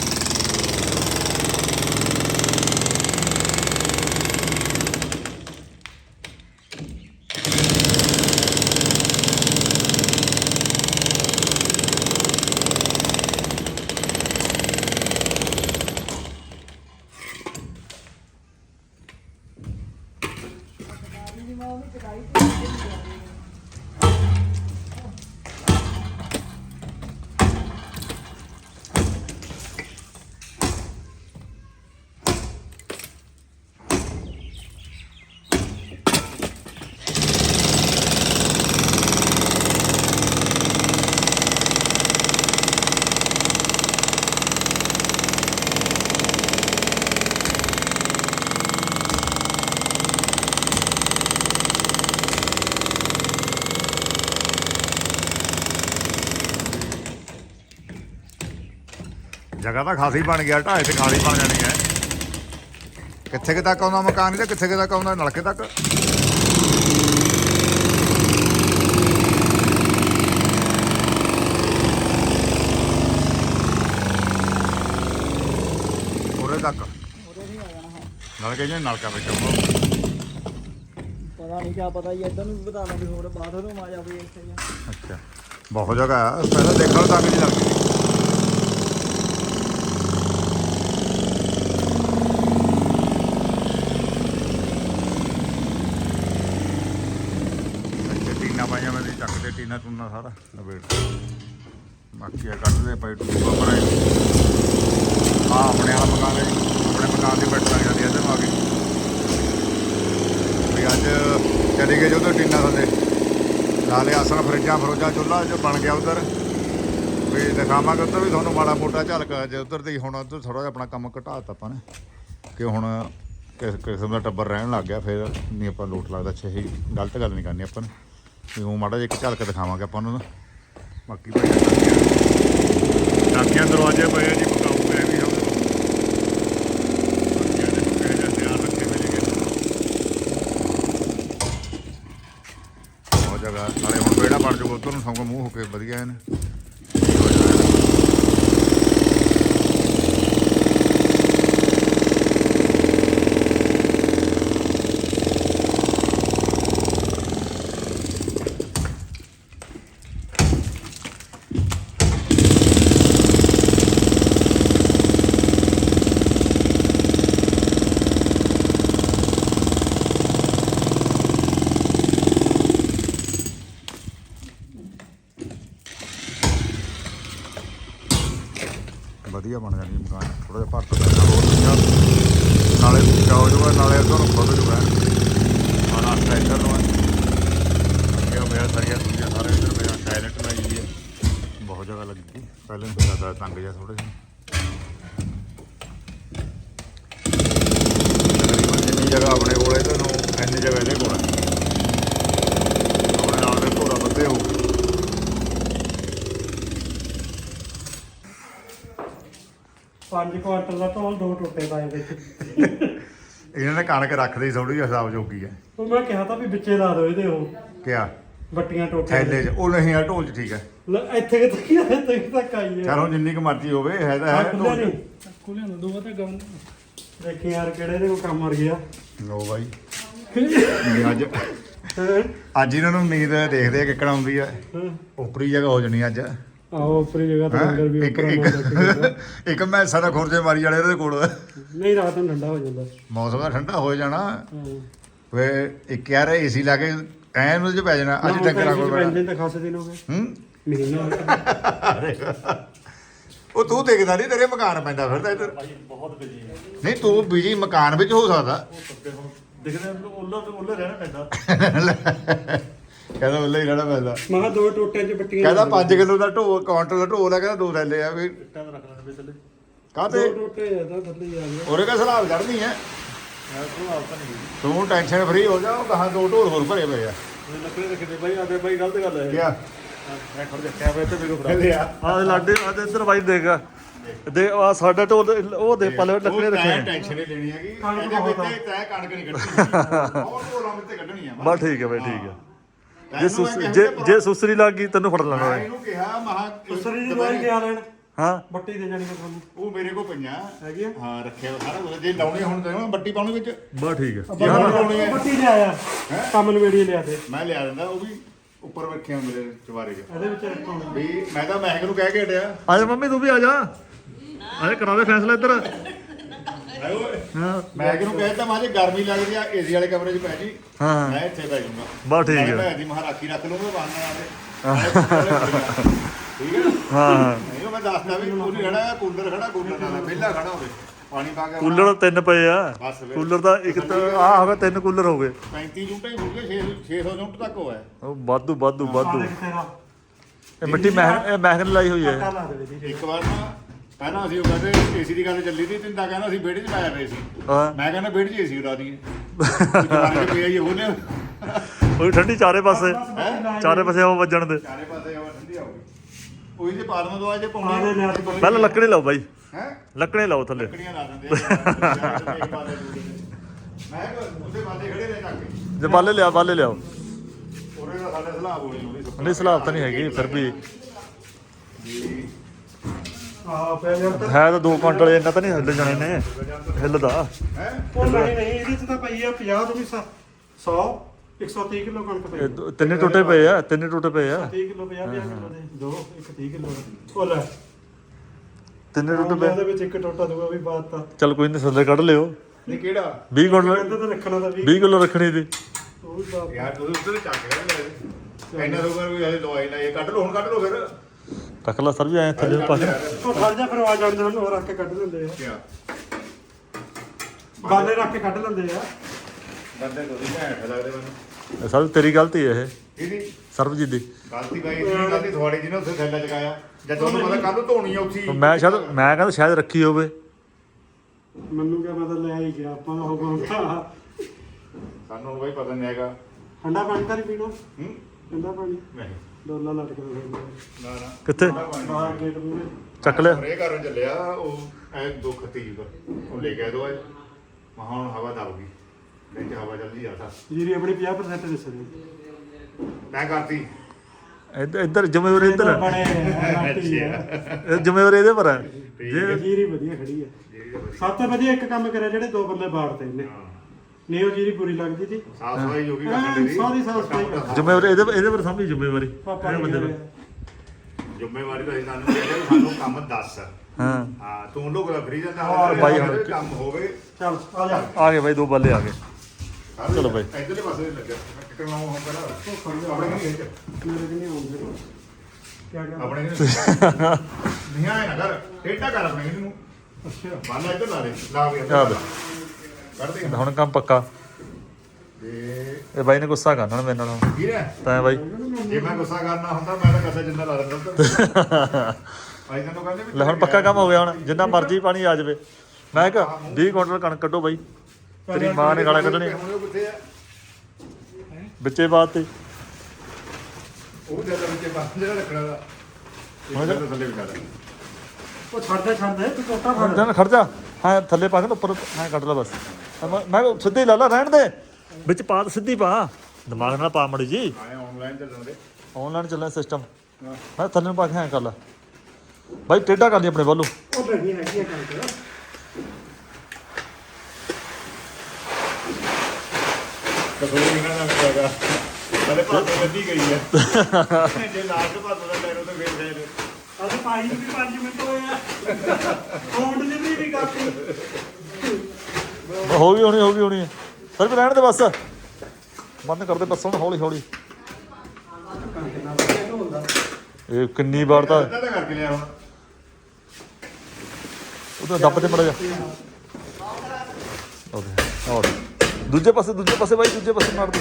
[SPEAKER 1] ਜਗ੍ਹਾ ਤਾਂ ਖਾਸੀ ਬਣ ਗਿਆ ਢਾਏ ਤੇ ਖਾਲੀ ਬਣ ਜਾਣੀ ਹੈ। ਕਿੱਥੇ ਕਿ ਤੱਕ ਆਉਂਦਾ ਮਕਾਨ ਇਹਦਾ ਕਿੱਥੇ ਕਿ ਤੱਕ ਆਉਂਦਾ ਨਲਕੇ ਤੱਕ? ਉਰੇ ਤੱਕ?
[SPEAKER 2] ਉਹਦੇ ਨਹੀਂ ਆ ਜਾਣਾ ਹਾਂ।
[SPEAKER 1] ਨਲਕੇ ਜਿਹੇ ਨਲਕਾ ਵਿੱਚ ਆਉਂਦਾ
[SPEAKER 2] ਪਤਾ ਨਹੀਂ ਕਿਆ ਪਤਾ ਜੀ ਇਦਾਂ ਨੂੰ ਵੀ ਬਤਾ ਲਾਂਗੇ ਹੋਰ ਬਾਥਰੂਮ ਆ ਜਾਵੇ ਇੱਥੇ। ਜਾਂ
[SPEAKER 1] ਅੱਛਾ। ਬਹੁਤ ਜਗ੍ਹਾ ਪਹਿਲਾਂ ਦੇਖਣ ਨੂੰ ਜੀ ਲੱਗਦੀ ਸੀ। ਇੱਥੇ ਟੀਨਾ ਪਾਈਆਂ ਮੈਂ ਚੱਕ ਤੇ ਟੁੰਨਾ ਸਾਰਾ। ਲਪੇਟ ਬਾਕੀ ਆ ਕੱਢਦੇ ਪਏ ਟੂਬਾ ਬਣਾਏ ਆ ਆਪਣੇ ਵਾਲਾ ਮਕਾਨ ਹੈ ਆਪਣੇ ਮਕਾਨ ਦੀ ਬੈਠ ਲੱਗ ਜਾਂਦੀ ਹੈ ਤੇ ਆ ਗਈ। ਵੀ ਅੱਜ ਚਲੀ ਗਏ ਜਦੋਂ ਟੀਨਾ ਥੱਲੇ। ਨਾਲੇ ਆਸਣ ਫਰਿੱਜਾਂ ਫਰੋਜਾਂ ਚੁੱਲ੍ਹਾ ਜੋ ਬਣ ਗਿਆ ਉਧਰ। ਵੀ ਦਿਖਾਵਾਂਗੇ ਉੱਧਰ ਵੀ ਤੁਹਾਨੂੰ ਮਾੜਾ ਮੋਟਾ ਝਲਕ ਜੇ ਉੱਧਰ ਦੀ। ਹੁਣ ਉੱਧਰ ਥੋੜਾ ਜਿਹਾ ਆਪਣਾ ਕੰਮ ਘਟਾਤਾ ਆਪਾਂ ਨੇ। ਕਿ ਹੁਣ ਕਿਸ ਕਿਸਮ ਦਾ ਟੱਬਰ ਰਹਿਣ ਲੱਗ ਗਿਆ। ਫਿਰ ਨਹੀਂ ਆਪਾਂ ਲੋਟ ਲੱਗਦਾ। ਅੱਛਾ ਇਹ ਗਲਤ ਗੱਲ ਨਹੀਂ ਕਰਨੀ ਆਪਾਂ ਨੇ। ਵੀ ਉਹ ਮਾੜਾ ਜਿਹਾ ਇੱਕ ਝਲਕ ਦਿਖਾਵਾਂਗੇ ਆਪਾਂ ਨੂੰ ਬਾਕੀ ਭਾਈ ਟਾਕੀਆਂ ਦਰਵਾਜ਼ੇ ਪਏ ਆ ਜੀ ਪਕਾਉ ਪਏ ਵੀ ਹੋਵੇ ਟਾਕੀਆਂ ਦੇ ਪੱਕੇ ਜਿਹਾ ਤਿਆਰ ਰੱਖੇ ਹੋਏ ਨੇਗੇ ਬਹੁਤ ਜਗ੍ਹਾ ਨਾਲੇ ਹੁਣ ਵਿਹੜਾ ਬਣ ਜਾਊਗਾ ਉਧਰ ਨੂੰ ਸੌਂਗਾ ਮੂੰਹ ਹੋ ਕੇ ਵਧੀਆ ਐਨ ਵਧੀਆ ਬਣ ਜਾਣੀ ਮਕਾਨ ਥੋੜਾ ਜਿਹਾ ਭਰਤ ਕਰਨਾ ਹੋਰ ਵਧੀਆ। ਨਾਲੇ ਉੱਚਾ ਹੋ ਜਾਊਗਾ ਨਾਲੇ ਅੱਗੋਂ ਨੂੰ ਖੁੱਲ ਜਾਊਗਾ ਸਾਰਾ ਟਰੈਕਟਰ ਨੂੰ ਅੱਗੇ ਮੇਰਾ ਸਾਰੀਆਂ ਸੁਣੀਆਂ ਸਾਰੇ ਇੱਧਰ ਮੇਰਾ ਟਾਇਲਟ ਲੱਗੀ ਹੋਈ ਹੈ। ਬਹੁਤ ਜਗ੍ਹਾ ਲੱਗੀ ਪਹਿਲੇ ਨੂੰ ਜ਼ਿਆਦਾ ਤੰਗ ਜਿਹਾ ਥੋੜਾ ਜਿਹਾ। ਜਿੰਨੀ ਜਗ੍ਹਾ ਆਪਣੇ ਕੋਲੇ ਤੁਹਾਨੂੰ ਇੰਨੀ ਜਗ੍ਹਾ ਇਹਦੇ ਕੋਲ ਆਪਣੇ ਨਾਲ ਦੇ ਘੋੜਾ ਬੱਦੇ ਹੋਊ
[SPEAKER 3] 5 ਕੁਆਂਟਲ ਦਾ ਢੋਲ ਦੋ ਟੋਟੇ ਪਾਏ ਵਿੱਚ
[SPEAKER 1] ਇਹਨਾਂ ਨੇ ਕਣਕ ਰੱਖਦੇ ਥੋੜੀ ਹਿਸਾਬ ਜੋਗੀ ਹੈ।
[SPEAKER 3] ਉਹ ਮੈਂ ਕਿਹਾ ਤਾਂ ਵੀ ਵਿੱਚੇ ਲਾ ਦਿਓ ਇਹਦੇ ਉਹ।
[SPEAKER 1] ਕਿਆ?
[SPEAKER 3] ਬੱਟੀਆਂ ਟੋਟੇ
[SPEAKER 1] ਥੈਲੇ 'ਚ। ਉਹ ਨਹੀਂ ਆ ਢੋਲ 'ਚ ਠੀਕ ਹੈ।
[SPEAKER 3] ਲੈ ਇੱਥੇ ਕਿ ਤੱਕ ਆਈ ਹੈ।
[SPEAKER 1] ਚਲੋ ਜਿੰਨੀ ਕੁ ਮਰਜ਼ੀ ਹੋਵੇ ਹੈ
[SPEAKER 3] ਹੈ
[SPEAKER 1] ਢੋਲ 'ਚ।
[SPEAKER 3] ਕੋਲੇ ਨੂੰ ਦੋ ਤਾਂ ਗਵਨ ਦੇਖੀ ਯਾਰ ਕਿਹੜੇ ਦੇ ਕੋ ਕੰਮ ਮਰ ਗਿਆ
[SPEAKER 1] ਲੋ ਬਾਈ। ਅੱਜ ਅੱਜ ਇਹਨਾਂ ਨੂੰ ਉਮੀਦ ਦੇਖਦੇ ਆ ਕਿੱਕਣ ਆਉਂਦੀ ਆ। ਉਪਰੀ ਜਗ੍ਹਾ ਹੋ ਜਣੀ ਅੱਜ।
[SPEAKER 3] ਆਹੋ ਉੱਪਰੀ ਜਗ੍ਹਾ ਤੇ? ਲੰਗਰ ਵੀ ਉੱਪਰ
[SPEAKER 1] ਇੱਕ
[SPEAKER 3] ਆਉਂਦਾ
[SPEAKER 1] ਇੱਕ ਮੈਸਾਂ ਦਾ ਖੁਰਜੇ ਮਾਰੀ ਵਾਲੇ ਇਹਦੇ ਕੋਲ।
[SPEAKER 3] ਨਹੀਂ ਰਾਤ ਨੂੰ ਠੰਡਾ ਹੋ ਜਾਂਦਾ।
[SPEAKER 1] ਮੌਸਮ ਦਾ ਠੰਡਾ ਹੋ ਜਾਣਾ। ਵੇ ਇੱਕ ਯਾਰ ਏਸੀ ਲਾ ਕੇ ਐਨ ਉਹਦੇ ਚ ਪੈ ਜਾਣਾ ਅੱਜ ਟੱਕਰਾਂ ਕੋਲ ਬੈਠਾ
[SPEAKER 3] ਪੈਂਦੇ ਤਾਂ ਖਾਸੇ ਦਿਨ ਹੋ ਗਏ।
[SPEAKER 1] ਹੂੰ?
[SPEAKER 3] ਮਹੀਨਾ।
[SPEAKER 1] ਉਹ ਤੂੰ ਦੇਖਦਾ ਨਹੀਂ ਤੇਰੇ ਮਕਾਨ ਪੈਂਦਾ ਫਿਰਦਾ ਇੱਧਰ।
[SPEAKER 2] ਬਹੁਤ ਬਿਜ਼ੀ ਹੈ
[SPEAKER 1] ਨਹੀਂ ਤੂੰ ਬਿਜ਼ੀ ਮਕਾਨ ਵਿੱਚ ਹੋ ਸਕਦਾ।
[SPEAKER 2] ਦਿਖਦੇ ਉੱਲਾ ਤੇ ਉੱਲਾ ਰਹਿਣਾ ਪੈਂਦਾ।
[SPEAKER 1] ਕਹਿੰਦਾ ਉੱਲੇ ਹੀ ਰਹਿਣਾ ਪੈਂਦਾ।
[SPEAKER 3] ਮੈਂ ਕਿਹਾ ਦੋ ਟੋਟਿਆਂ 'ਚ ਬੱਟੀਆਂ
[SPEAKER 1] ਕਹਿੰਦਾ 5 ਕਿਲੋ ਦਾ ਢੋ ਕੁਆਂਟਲ ਦਾ ਢੋਲ ਆ ਕਹਿੰਦਾ ਦੋ ਥੈਲੇ ਆ ਵੀ।
[SPEAKER 2] ਇੱਟਾਂ ਦਾ ਰੱਖ ਲੈਣਾ ਵੀ ਥੱਲੇ।
[SPEAKER 1] ਕਾਹਤੇ?
[SPEAKER 3] ਦੋ ਟੋਟੇ ਆ ਤਾਂ ਥੱਲੇ ਹੀ ਆ ਗਿਆ।
[SPEAKER 1] ਉਹਰੇ ਕਾ ਸਲਾਬ ਚੜਨੀ ਹੈ
[SPEAKER 2] ਮੈਂ ਕੋਈ ਆਪ ਤਾਂ ਨਹੀਂ
[SPEAKER 1] ਤੂੰ ਟੈਨਸ਼ਨ ਫਰੀ ਹੋ ਜਾ ਉਹ ਕਹਾਂ ਦੋ ਢੋਲ ਹੋਰ ਭਰੇ ਪਏ ਆ।
[SPEAKER 2] ਲੱਕੜੇ ਰੱਖਦੇ ਬਾਈ ਆਦੇ ਬਾਈ ਗਲਤ ਗੱਲ ਹੈ
[SPEAKER 1] ਕਿਆ?
[SPEAKER 2] ਮੈਂ ਖੜ ਜਾ ਕੈਮਰੇ ਤੇ ਮੇਰੇ ਕੋਲ
[SPEAKER 1] ਕਹਿੰਦੇ ਆ
[SPEAKER 2] ਲਾਡੇ ਆਦੇ ਇੱਧਰ ਬਾਈ ਦੇਖ। ਦੇ ਆ ਸਾਡਾ ਢੋਲ ਉਹ ਦੇ ਪਲੇ ਲੱਕੜੇ ਰੱਖੇ
[SPEAKER 1] ਤੈਂ ਟੈਨਸ਼ਨ ਨਹੀਂ ਲੈਣੀ ਹੈਗੀ। ਇਹਦੇ ਵਿੱਚ ਤੈਂ। ਕਣਕ ਨਹੀਂ ਕੱਢਣੀ। ਹੋਰ ਢੋਲਾਂ ਵਿੱਚ ਕੱਢਣੀ ਆ।
[SPEAKER 2] ਬਸ ਠੀਕ ਹੈ ਬਾਈ ਠੀਕ ਹੈ ਜੇ ਸੁਸ ਜੇ ਜੇ ਸੁਸਰੀ ਲੱਗ ਗਈ ਤੈਨੂੰ ਫੜ ਲੈਣਾ
[SPEAKER 1] ਮੈਂ ਇਹਨੂੰ ਕਿਹਾ ਮਹਾ
[SPEAKER 3] ਸਰੀ ਦੀ ਦਵਾਈ ਗਿਆ ਲੈਣ?
[SPEAKER 2] ਹਾਂ।
[SPEAKER 3] ਬੱਟੀ ਦੇ ਜਾਣੀ ਕਿ ਤੁਹਾਨੂੰ?
[SPEAKER 1] ਉਹ ਮੇਰੇ ਕੋਲ ਪਈਆਂ।
[SPEAKER 3] ਹੈਗੀ ਆ?
[SPEAKER 1] ਹਾਂ ਰੱਖਿਆ ਸਾਰਾ ਕੁਝ। ਜੇ ਲਾਉਣੀ ਹੁਣ ਤੇ ਬੱਟੀ ਪਾਉਣੀ ਵਿੱਚ।
[SPEAKER 2] ਬਸ ਠੀਕ ਹੈ।
[SPEAKER 1] ਲਾਉਣੀ ਹੈ
[SPEAKER 3] ਬੱਟੀ ਲਿਆਇਆ ਕੰਮ ਨਵੇੜੀ ਲਿਆ ਤੇ
[SPEAKER 1] ਮੈਂ ਲਿਆ ਦਿੰਦਾ ਉਹ ਵੀ ਉੱਪਰ ਰੱਖਿਆ ਮੇਰੇ ਚਵਾਰੇ 'ਚ।
[SPEAKER 3] ਇਹਦੇ ਵਿੱਚ ਰੱਖੋ
[SPEAKER 1] ਵੀ ਮੈਂ ਤਾਂ ਮਹਿਕ ਨੂੰ ਕਹਿ ਕੇ ਹਟਿਆ।
[SPEAKER 2] ਆ ਜਾ ਮੰਮੀ ਤੂੰ ਵੀ ਆ ਜਾ। ਆ ਜਾ ਕਰਾ ਦੇ ਫੈਸਲਾ ਇੱਧਰ।
[SPEAKER 1] ਆਏ ਓਏ
[SPEAKER 2] ਹਾਂ
[SPEAKER 1] ਕਹਿਤਾ ਮਾਂ ਜੇ ਗਰਮੀ ਲੱਗਦੀ ਆ ਏਸੀ ਵਾਲੇ ਕਮਰੇ 'ਚ ਪੈ ਜੀ।
[SPEAKER 2] ਹਾਂ।
[SPEAKER 1] ਮੈਂ ਇੱਥੇ ਪੈ ਜਾਊਂਗਾ।
[SPEAKER 2] ਬਸ ਠੀਕ ਹੈ
[SPEAKER 1] ਮੈਂ ਦੀ ਮਹਾਰਾਖੀ ਰੱਖ ਲੂੰਗਾ ਬਾਹਰ ਨਾਲ ਠੀਕ ਹੈ
[SPEAKER 2] ਹਾਂ ਹਾਂ।
[SPEAKER 1] ਨਹੀਂ ਉਹ ਮੈਂ ਦੱਸਦਾ ਵੀ ਪੂਰੀ ਖੜਾ ਹੈ ਕੂਲਰ ਖੜਾ ਕੂਲਰ ਨਾਲ ਪਹਿਲਾਂ ਖੜਾ ਹੋਵੇ। ਪਾਣੀ ਪਾ ਕੇ
[SPEAKER 2] ਕੂਲਰ ਤਿੰਨ ਪਏ ਆ।
[SPEAKER 1] ਬਸ ਫਿਰ।
[SPEAKER 2] ਕੂਲਰ ਦਾ ਇੱਕ ਤਾਂ ਆ ਹੋ ਗਿਆ ਤਿੰਨ ਕੂਲਰ ਹੋ ਗਏ।
[SPEAKER 1] 35 ਯੂਨਿਟ ਹੀ ਹੋ ਗਏ 600 ਯੂਨਿਟ ਤੱਕ ਹੋਇਆ।
[SPEAKER 2] ਉਹ ਵਾਧੂ ਵਾਧੂ ਵਾਧੂ। ਇਹ ਮਿੱਟੀ ਮਹਿ ਇਹ ਮਹਿਕ ਨੇ ਲਾਈ ਹੋਈ ਹੈ।
[SPEAKER 3] ਲਾ ਦੇਵੇ ਦੀ
[SPEAKER 1] ਇੱਕ ਵਾਰ ਨਾ ਪਹਿਲਾਂ ਅਸੀਂ ਉਹ ਕਹਿੰਦੇ ਏਸੀ ਦੀ ਗੱਲ ਚੱਲੀ ਸੀ ਤਿੰਦਾ ਕਹਿੰਦਾ ਅਸੀਂ ਵਿਹੜੇ 'ਚ ਪਾਇਆ ਪਏ ਸੀ।
[SPEAKER 2] ਹਾਂ।
[SPEAKER 1] ਮੈਂ ਕਹਿੰਦਾ ਵਿਹੜੇ 'ਚ ਏਸੀ ਉਡਾ ਦਈਏ ਜਵਾਨੀ 'ਚ ਪਿਆ ਜੀ ਉਹ ਲਿਆ
[SPEAKER 2] ਉਹ ਠੰਡੀ ਚਾਰੇ ਪਾਸੇ। ਚਾਰੇ ਪਾਸੇ ਉਹ ਵੱਜਣ ਦੇ।
[SPEAKER 1] ਚਾਰੇ ਪਾਸੇ ਹਵਾ ਠੰਡੀ ਆਉਗੀ ਉਹੀ ਤੇ ਪਾਲਮ ਦਵਾ ਜੇ ਪਾਉਣੀ
[SPEAKER 2] ਪਹਿਲਾਂ ਲੱਕੜੇ ਲਾਓ ਬਾਈ।
[SPEAKER 1] ਹੈ?
[SPEAKER 2] ਲੱਕੜੇ ਲਾਓ ਥੱਲੇ।
[SPEAKER 1] ਲੱਕੜੀਆਂ ਲਾ ਦਿੰਦੇ। ਮੈਂ ਕਿਹਾ ਉਹਦੇ ਬਾਲੇ ਖੜੇ ਨੇ ਚੱਕ ਕੇ।
[SPEAKER 2] ਜੇ ਬਾਲੇ ਲਿਆ ਬਾਲੇ ਲਿਆਓ।
[SPEAKER 1] ਉਹਦੇ ਦਾ ਸਾਡੇ ਸਲਾਬ ਹੋਣੀ ਉਹਦੀ। ਸੁੱਕਾ
[SPEAKER 2] ਨਹੀਂ ਸਲਾਬ ਤਾਂ ਨਹੀਂ ਹੈਗੀ ਫਿਰ ਵੀ।
[SPEAKER 3] ਪਿਆ ਯਾਰ ਤਾਂ।
[SPEAKER 2] ਹੈ ਤਾਂ 2 ਕੁਇੰਟਲ ਇੰਨਾ ਤਾਂ ਨਹੀਂ ਹਿੱਲ ਜਾਣੇ ਨੇ। ਹਿੱਲਦਾ।
[SPEAKER 1] ਹੈ?
[SPEAKER 3] ਉਹ ਨਹੀਂ ਨਹੀਂ ਇਹਦੇ ਚ ਤਾਂ ਪਈ ਆ 50 ਤੋਂ ਵੀ 100 130 ਕਿਲੋ ਕਣਕ ਪਈ।
[SPEAKER 2] ਇਹ ਦੋ- ਤਿੰਨੇ ਟੁੱਟੇ ਪਏ ਆ ਤਿੰਨੇ ਟੁੱਟੇ ਪਏ ਆ।
[SPEAKER 3] 30 ਕਿਲੋ 50 50 ਕਿਲੋ ਦੇ। ਦੋ ਇੱਕ 30 ਕਿਲੋ ਦਾ। ਉਹ ਲੈ।
[SPEAKER 2] ਤਿੰਨੇ ਟੁੱਟੇ
[SPEAKER 3] ਉਹਦੇ
[SPEAKER 2] ਪਏ
[SPEAKER 3] ਵਿੱਚ ਇੱਕ ਟੋਟਾ ਦੂਗਾ ਵੀ ਬਾਤ
[SPEAKER 2] ਚੱਲ ਕੋਈ ਨਹੀਂ ਥੱਲੇ ਕੱਢ ਲਿਓ।
[SPEAKER 1] ਨਹੀਂ ਕਿਹੜਾ?
[SPEAKER 2] 20 ਕੁਇੰਟਲ
[SPEAKER 3] ਇਹਦਾ ਤਾਂ ਰੱਖਣਾ ਤਾਂ ਵੀ
[SPEAKER 2] 20 ਕਿਲੋ ਰੱਖਣੀ ਦੀ
[SPEAKER 3] ਉਹ ਵੀ ਬਾਤ
[SPEAKER 1] ਯਾਰ ਤੁਸੀਂ ਉੱਧਰ ਚੱਕ ਰਿਹਾ ਇੰਨਾ ਰੋਗਾ ਵੀ ਹਲੇ ਦਵਾਈ ਲਾਈ ਕੱਢ ਲਓ ਹੁਣ ਕੱਢ ਲਓ ਫਿਰ।
[SPEAKER 2] ਰੱਖ ਲਾ ਸਰ ਵੀ ਆਏ ਥੱਲੇ ਪਾਸੇ
[SPEAKER 3] ਉਹ ਖੜ ਜਾ ਫਿਰ ਆ ਜਾਂਦੇ ਹਨ ਉਹ ਰੱਖ ਕੇ ਕੱਢ ਲੈਂਦੇ ਆ।
[SPEAKER 1] ਕਿਆ?
[SPEAKER 3] ਬਾਲੇ ਰੱਖ ਕੇ ਕੱਢ ਲੈਂਦੇ ਆ।
[SPEAKER 1] ਬੰਦੇ ਤੋਂ ਨਹੀਂ ਭੈਣ ਲੱਗਦੇ ਮੈਨੂੰ।
[SPEAKER 2] ਸਭ ਤੇਰੀ ਗਲਤੀ ਹੈ ਇਹ।
[SPEAKER 1] ਇਹਦੀ
[SPEAKER 2] ਸਰਬਜੀਤ ਦੀ।
[SPEAKER 1] ਗਲਤੀ ਬਾਈ ਇਹ ਗਲਤੀ ਤੁਹਾਡੀ ਜਿਹਨੇ ਉੱਥੇ ਥੈਲਾ ਚਕਾਇਆ ਜਦ ਤੁਹਾਨੂੰ ਪਤਾ ਕੱਲ ਨੂੰ ਧੋਣੀ ਆ ਉੱਥੀ
[SPEAKER 2] ਮੈਂ ਸ਼ਾਇਦ ਮੈਂ ਕਹਿੰਦਾ ਸ਼ਾਇਦ ਰੱਖੀ ਹੋਵੇ।
[SPEAKER 3] ਮੈਨੂੰ ਕਿਹਾ ਮੈਂ ਤਾਂ ਲੈ ਹੀ ਗਿਆ ਆਪਾਂ ਦਾ ਹੁਕਮ ਤਾਂ
[SPEAKER 1] ਸਾਨੂੰ ਬਾਈ ਪਤਾ ਨਹੀਂ ਹੈਗਾ।
[SPEAKER 3] ਠੰਡਾ ਪਾਣੀ ਤਾਂ ਨਹੀਂ ਪੀਣਾ?
[SPEAKER 1] ਹੂੰ?
[SPEAKER 3] ਠੰਡਾ ਪਾਣੀ।
[SPEAKER 1] ਨਹੀਂ।
[SPEAKER 3] ਡੋਲਾ ਲਟਕਦਾ ਰਹਿੰਦਾ
[SPEAKER 1] ਨਾ ਨਾ
[SPEAKER 2] ਕਿੱਥੇ?
[SPEAKER 3] ਬਾਹਰ ਗੇਟ ਮੂਹਰੇ
[SPEAKER 2] ਚੱਕ ਲਿਆ।
[SPEAKER 1] ਰੇ ਕਰਨ ਚੱਲਿਆ ਉਹ ਐ ਦੋ ਖੱਤੀ ਜੀ ਪਰ ਉਹ ਲੈ ਗਿਆ ਦੋ ਅੱਜ ਮਹਾ ਹੁਣ ਹਵਾ ਦਬ ਗਈ। ਨਹੀਂ ਹਵਾ ਜਲਦੀ ਆਦਾ
[SPEAKER 3] ਜੀਰੀ ਆਪਣੀ 50% ਦਿਸ ਰਹੀ
[SPEAKER 1] ਮੈਂ ਕਰਤੀ।
[SPEAKER 2] ਇੱਧਰ ਇੱਧਰ ਜ਼ਿੰਮੇਵਾਰੀ ਇੱਧਰ
[SPEAKER 3] ਬੜੇ ਆ
[SPEAKER 2] ਇਹ ਜ਼ਿੰਮੇਵਾਰੀ ਇਹਦੇ ਪਰ ਹੈ ਜੇ
[SPEAKER 3] ਜੀਰੀ ਵਧੀਆ ਖੜੀ ਆ।
[SPEAKER 1] ਜਿਹੜੀ ਤਾਂ
[SPEAKER 3] ਸਭ ਤੋਂ ਵਧੀਆ ਇੱਕ ਕੰਮ ਕਰਿਆ ਜਿਹੜੇ ਦੋ ਬੰਦੇ ਬਾੜਤੇ ਇਹਨੇ ਨਹੀਂ ਉਹ ਜੀਰੀ ਬੁਰੀ ਲੱਗਦੀ ਸੀ।
[SPEAKER 1] ਸਾਫ਼ ਸਫ਼ਾਈ ਜੋ ਵੀ
[SPEAKER 3] ਹਾਂ,
[SPEAKER 1] ਕਰਨ ਦੀ
[SPEAKER 3] ਸਾਰੀ ਸਾਫ਼ ਸਫ਼ਾਈ। ਕਰ।
[SPEAKER 2] ਜ਼ਿੰਮੇਵਾਰੀ ਇਹਦੇ ਇਹਦੇ ਪਰ ਸਮਝੀ ਜ਼ਿੰਮੇਵਾਰੀ।
[SPEAKER 3] ਪਾਪਾ
[SPEAKER 2] ਇਹ
[SPEAKER 3] ਨੇ
[SPEAKER 2] ਬੰਦੇ
[SPEAKER 3] ਕਰਿਆ।
[SPEAKER 1] ਜ਼ਿੰਮੇਵਾਰੀ ਤਾਂ ਸਾਨੂੰ ਕਹਿੰਦੇ ਸਾਨੂੰ ਕੰਮ ਦੱਸ।
[SPEAKER 2] ਹਾਂ।
[SPEAKER 1] ਹਾਂ ਤੂੰ ਲੋਕ ਦਾ ਫਰੀ ਜਾਂਦਾ
[SPEAKER 3] ਹਾਂ,
[SPEAKER 2] ਬਾਈ ਹੁਣ
[SPEAKER 1] ਕੰਮ ਹੋਵੇ।
[SPEAKER 3] ਚੱਲ ਆ ਜਾ।
[SPEAKER 2] ਆ ਗਏ ਬਾਈ ਦੋ ਬੱਲੇ ਆ ਗਏ। ਚਲੋ ਬਾਈ।
[SPEAKER 1] ਇਧਰਲੇ ਪਾਸੇ ਲੱਗਿਆ ਟਿਕਣ ਲਾਉਂ ਹੁਣ ਪਹਿਲਾਂ। ਆਪਣੇ ਨਹੀਂ ਖਿੱਚ
[SPEAKER 3] ਮੇਰੇ ਨਹੀਂ ਆਉਂਦੇ ਕੀ ਕਰ
[SPEAKER 1] ਆਪਣੇ ਨਹੀਂ ਆਏ ਨਾ ਕਰ। ਟੇਟਾ ਕਰ ਆਪਣੇ ਇਹਨੂੰ
[SPEAKER 3] ਅੱਛਾ।
[SPEAKER 1] ਬਾਲਾ ਇੱਧਰ ਲਾ ਦੇ। ਲਾ ਵੀ
[SPEAKER 2] ਆ ਦੇ।
[SPEAKER 1] ਕਰ ਦੇ
[SPEAKER 2] ਹੁਣ ਕੰਮ ਪੱਕਾ। ਇਹ ਬਾਈ ਨੇ ਗੁੱਸਾ ਕਰਨਾ ਹੁਣ ਮੇਰੇ ਨਾਲ।
[SPEAKER 1] ਵੀਰ
[SPEAKER 2] ਤਾਂ ਬਾਈ।
[SPEAKER 1] ਜੇ ਮੈਂ ਗੁੱਸਾ ਕਰਨਾ ਹੁੰਦਾ ਮੈਂ ਤਾਂ ਕਦੇ ਜਿੰਦਾ ਲਾ ਦਿੰਦਾ ਉੱਧਰ। ਭਾਈ ਤੈਨੂੰ ਕਹਿੰਦੇ ਵੀ
[SPEAKER 2] ਲੈ ਹੁਣ ਪੱਕਾ ਕੰਮ ਹੋ ਗਿਆ ਹੁਣ। ਜਿੰਨਾ ਮਰਜ਼ੀ ਪਾਣੀ ਆ ਜਾਵੇ। ਮੈਂ ਕਿਹਾ 20 ਕੁਇੰਟਲ ਕਣਕ ਕੱਢੋ ਬਾਈ। ਤੇਰੀ ਮਾਂ ਨੇ ਗਾਲਾਂ ਕੱਢਣੀਆਂ।
[SPEAKER 1] ਹੁਣ ਉਹ ਕਿੱਥੇ ਆ
[SPEAKER 2] ਵਿੱਚੇ ਬਾਤ ਤੇ।
[SPEAKER 1] ਉਹ ਦੇ ਵਿੱਚ ਬਾਹਰ ਜਿਹੜਾ ਰੱਖਣਾ ਦਾ
[SPEAKER 2] ਹੁਣ
[SPEAKER 1] ਉਹ ਥੱਲੇ ਵਿਚਾਰਾ
[SPEAKER 3] ਉਹ ਛੱਡਦੇ ਛੱਡਦੇ ਤੂੰ ਟੋਟਾ ਫੜ
[SPEAKER 2] ਨਾ ਖੜ ਜਾ। ਹਾਂ ਥੱਲੇ ਪਾ ਕੇ ਨਾ ਉੱਪਰ। ਹਾਂ ਕੱਢ ਲੈ ਬਸ। ਮੈਂ ਮੈਂ ਕਿਹਾ ਸਿੱਧੀ ਲਾ ਲਾ ਰਹਿਣ ਦੇ। ਵਿੱਚ ਪਾ ਤਾਂ ਸਿੱਧੀ ਪਾ। ਦਿਮਾਗ ਨਾਲ ਪਾ ਮੜੀ ਜੀ
[SPEAKER 1] ਆਏ ਆਨਲਾਈਨ ਚੱਲਣ ਦੇ।
[SPEAKER 2] ਆਨਲਾਈਨ ਚੱਲਣਾ ਸਿਸਟਮ। ਮੈਂ ਥੱਲੇ ਨੂੰ ਪਾ ਕੇ ਹਾਂ ਕਰ ਲੈ। ਬਾਈ ਟੇਢਾ ਕਰ ਲਈ ਆਪਣੇ ਵੱਲੋਂ
[SPEAKER 3] ਉਹ ਨਹੀਂ ਹੈਗੀ ਹੈ ਕਣਕ
[SPEAKER 1] ਕਸੂਰ ਨਹੀਂ ਕਰਨਾ ਮੇਰਾ ਹਲੇ ਭਾਤ ਵੱਧੀ ਗਈ ਹੈ ਜੇ ਲਾਸਟ ਭਾਤ ਦਾ ਟਾਈਮ ਤਾਂ ਫੇਰ ਫੇਰ
[SPEAKER 3] ਅਸੀਂ ਨੂੰ ਵੀ 5 ਮਿੰਟ ਹੋਏ ਆ। ਹੋਮ ਡਿਲੀਵਰੀ ਵੀ ਕਰਤੀ।
[SPEAKER 2] ਹੋ ਗਈ ਹੋਣੀ ਹੋ ਗਈ ਹੋਣੀ। ਸਰ ਵੀ ਰਹਿਣ ਦੇ ਬਸ। ਬੰਦ ਕਰ ਦੇ ਬਸ ਹੁਣ ਹੌਲੀ ਹੌਲੀ। ਇਹ ਕਿੰਨੀ ਵਾਰ ਤਾਂ
[SPEAKER 1] ਅੱਧਾ ਤਾਂ ਕਰਕੇ ਲਿਆ ਹੁਣ
[SPEAKER 2] ਉਹਦਾ ਦੱਬ ਤੇ ਮੜਾ ਜਾ। ਉਹਦੇ ਦੂਜੇ ਪਾਸੇ ਦੂਜੇ ਪਾਸੇ ਬਾਈ ਦੂਜੇ ਪਾਸੇ ਮਾਰ ਦੇ।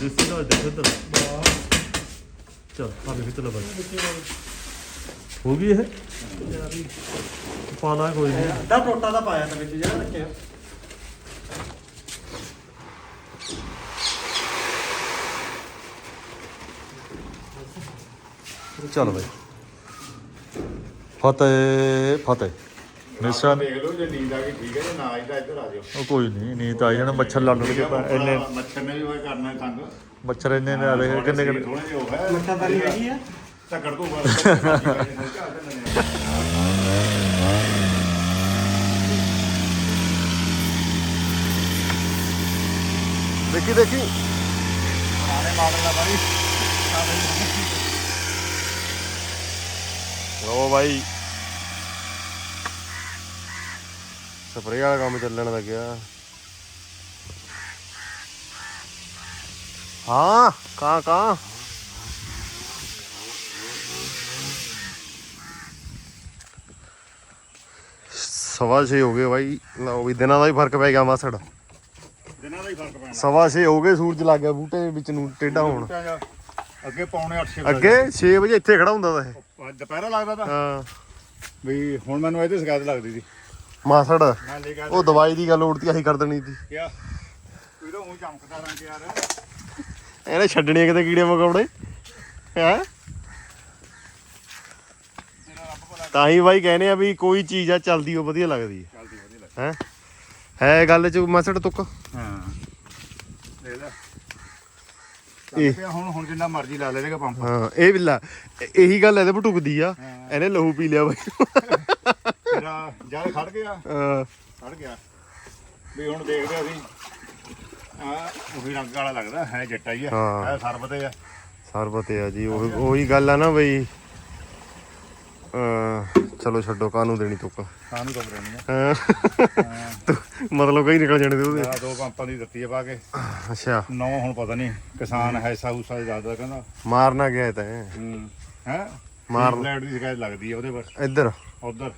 [SPEAKER 2] ਦੇਸੀ ਨਾਲ ਦੇਖ ਇੱਧਰ ਚਲ ਆ ਵੇਖ ਚੱਲ ਬਾਈ ਹੋ ਗਈ ਇਹ? ਪਾਣਾ ਕੋਈ ਨਹੀਂ।
[SPEAKER 3] ਅੱਧਾ ਟੋਟਾ ਦਾ ਪਾਇਆ ਤਾਂ ਵਿੱਚ ਜਿਹੜਾ ਰੱਖਿਆ।
[SPEAKER 2] ਚੱਲ ਬਾਈ। ਫਤਿਹ ਫਤਿਹ। ਨਿਸ਼ਾਨ
[SPEAKER 1] ਦੇਖ ਲਓ ਜੇ ਨੀਂਦ ਆ ਗਈ ਠੀਕ ਹੈ ਜੇ ਨਾ ਆਈ ਤਾਂ ਇੱਧਰ ਆ ਜਾਓ।
[SPEAKER 2] ਉਹ ਕੋਈ ਨਹੀਂ ਨੀਂਦ ਆ ਜਾਣਾ ਮੱਛਰ ਲੜ ਲੜ ਕੇ ਪੈ- ਇੰਨੇ
[SPEAKER 1] ਮੱਛਰ ਨੇ ਵੀ ਹੋਏ ਕਰਨਾ ਤੰਗ।
[SPEAKER 2] ਮੱਛਰ ਇੰਨੇ ਨੇ ਆਲੇ ਕਿੰਨੇ ਕਿੰਨੇ?
[SPEAKER 1] ਥੋੜੇ ਜਿਹਾ ਉਹ ਹੈ
[SPEAKER 3] ਮੱਛਾ ਤਾਂ ਹੈਗੀ ਆ।
[SPEAKER 1] ਧੱਕੜ ਤੋਂ ਬਾਅਦ
[SPEAKER 2] ਦੇਖੀ ਦੇਖੀ।
[SPEAKER 1] ਪੁਰਾਣੇ ਮਾਡਲ ਦਾ ਬਾਈ।
[SPEAKER 4] ਲੋ ਬਾਈ। ਸਪਰੇਅ ਵਾਲਾ ਕੰਮ ਚੱਲਣ ਲੱਗਿਆ। ਹਾਂ ਕਾਂ ਕਾਂ। ਸਵਾ ਛੇ ਹੋ ਗਏ ਬਾਈ। ਲਓ ਵੀ ਦਿਨਾਂ ਦਾ ਹੀ ਫ਼ਰਕ ਪੈ ਗਿਆ ਮਾਸੜ।
[SPEAKER 1] ਦਿਨਾਂ ਦਾ ਹੀ ਫ਼ਰਕ ਪੈਣਾ।
[SPEAKER 4] ਸਵਾ ਛੇ ਹੋ ਗਏ ਸੂਰਜ ਲੱਗ ਗਿਆ ਬੂਟੇ ਵਿੱਚ ਨੂੰ ਟੇਢਾ ਹੋਣ।
[SPEAKER 1] ਦਾ ਅੱਗੇ ਪੌਣੇ 8
[SPEAKER 4] ਅੱਗੇ 6 ਵਜੇ ਇੱਥੇ ਖੜਾ ਹੁੰਦਾ ਤਾ ਇਹ।
[SPEAKER 1] ਦੁਪਹਿਰਾ ਲੱਗਦਾ ਤਾਂ।
[SPEAKER 4] ਹਾਂ।
[SPEAKER 1] ਵੀ ਹੁਣ ਮੈਨੂੰ ਇਹਦੇ ਸ਼ਿਕਾਇਤ ਲੱਗਦੀ ਸੀ।
[SPEAKER 4] ਮਾਸੜ ਉਹ ਦਵਾਈ ਦੀ ਗੱਲ ਉੜਤੀ ਅਸੀਂ ਕਰ ਦੇਣੀ ਸੀ।
[SPEAKER 1] ਤੂੰ ਤਾਂ ਉਹ ਚਮਕਦਾ ਰੰਗ ਯਾਰ।
[SPEAKER 4] ਇਹਨੇ ਛੱਡਣੇ ਕਿਤੇ ਕੀੜੇ ਮਕੌੜੇ। ਹੈ? ਤਾਂ ਹੀ ਬਾਈ ਕਹਿੰਦੇ ਆ ਵੀ ਕੋਈ ਚੀਜ਼ ਆ ਚੱਲਦੀ ਉਹ ਵਧੀਆ ਲੱਗਦੀ ਹੈ
[SPEAKER 1] ਚੱਲਦੀ ਵਧੀਆ ਲੱਗ
[SPEAKER 4] ਹੈ? ਹੈ ਗੱਲ ਚ ਮਸੜ ਤੁੱਕ?
[SPEAKER 1] ਹਾਂ। ਲੈ। ਲੈ
[SPEAKER 4] ਇਹ-
[SPEAKER 1] ਇਹ ਹੁਣ ਹੁਣ ਜਿੰਨਾ ਮਰਜ਼ੀ ਲਾ ਲੈ ਦੇਗਾ ਪੰਪ।
[SPEAKER 4] ਹਾਂ ਇਹ ਬਿੱਲਾ ਇਹ- ਇਹੀ ਗੱਲ ਇਹਦੇ ਭਟੁਕਦੀ ਆ।
[SPEAKER 1] ਹਾਂ।
[SPEAKER 4] ਇਹਨੇ ਲਹੂ ਪੀ ਲਿਆ ਬਾਈ।
[SPEAKER 1] ਤੇਰਾ ਜਦ ਖੜ ਗਿਆ।
[SPEAKER 4] ਹਾਂ,
[SPEAKER 1] ਖੜ ਗਿਆ। ਵੀ ਹੁਣ ਦੇਖਦੇ ਅਸੀਂ। ਆ ਉਹੀ ਰੰਗ ਵਾਲਾ ਲੱਗਦਾ ਹੈ ਜੱਟਾ ਹੀ ਆ।
[SPEAKER 4] ਹਾਂ।
[SPEAKER 1] ਹੈ ਸਰਬਤੇ ਆ।
[SPEAKER 4] ਸਰਬਤ ਆ ਜੀ ਉਹ ਉਹੀ ਗੱਲ ਆ ਨਾ ਬਈ। ਅਹ, ਚਲੋ ਛੱਡੋ ਕਾਹਨੂੰ ਦੇਣੀ ਤੁੱਕ?
[SPEAKER 1] ਸਾਨੂੰ ਕੰਮ ਰਹਿਣੀ ਆ?
[SPEAKER 4] ਹਾਂ। ਮਤਲਬ ਕਈ ਨਿਕਲ ਜਾਣੇ ਤੇ ਉਹਦੇ।
[SPEAKER 1] ਮੇਰਾ ਦੋ ਪੰਪਾਂ ਦੀ ਦਿੱਤੀ ਆ ਪਾ ਕੇ।
[SPEAKER 4] ਅੱਛਾ।
[SPEAKER 1] ਨੌ ਹੁਣ ਪਤਾ ਨਹੀਂ ਕਿਸਾਨ ਹੈ ਸਾਊਸਾ ਦੇ ਦੱਸਦਾ ਕਹਿੰਦਾ।
[SPEAKER 4] ਮਾਰਨਾ ਗਿਆ ਇਹ ਤਾਂ
[SPEAKER 1] ਹੂੰ। ਹੈ?
[SPEAKER 4] ਮਾਰ-
[SPEAKER 1] ਫਲੈਟ ਦੀ ਸ਼ਿਕਾਇਤ ਲੱਗਦੀ ਆ ਉਹਦੇ ਪਰ।
[SPEAKER 4] ਇੱਧਰ।
[SPEAKER 1] ਉਧਰ।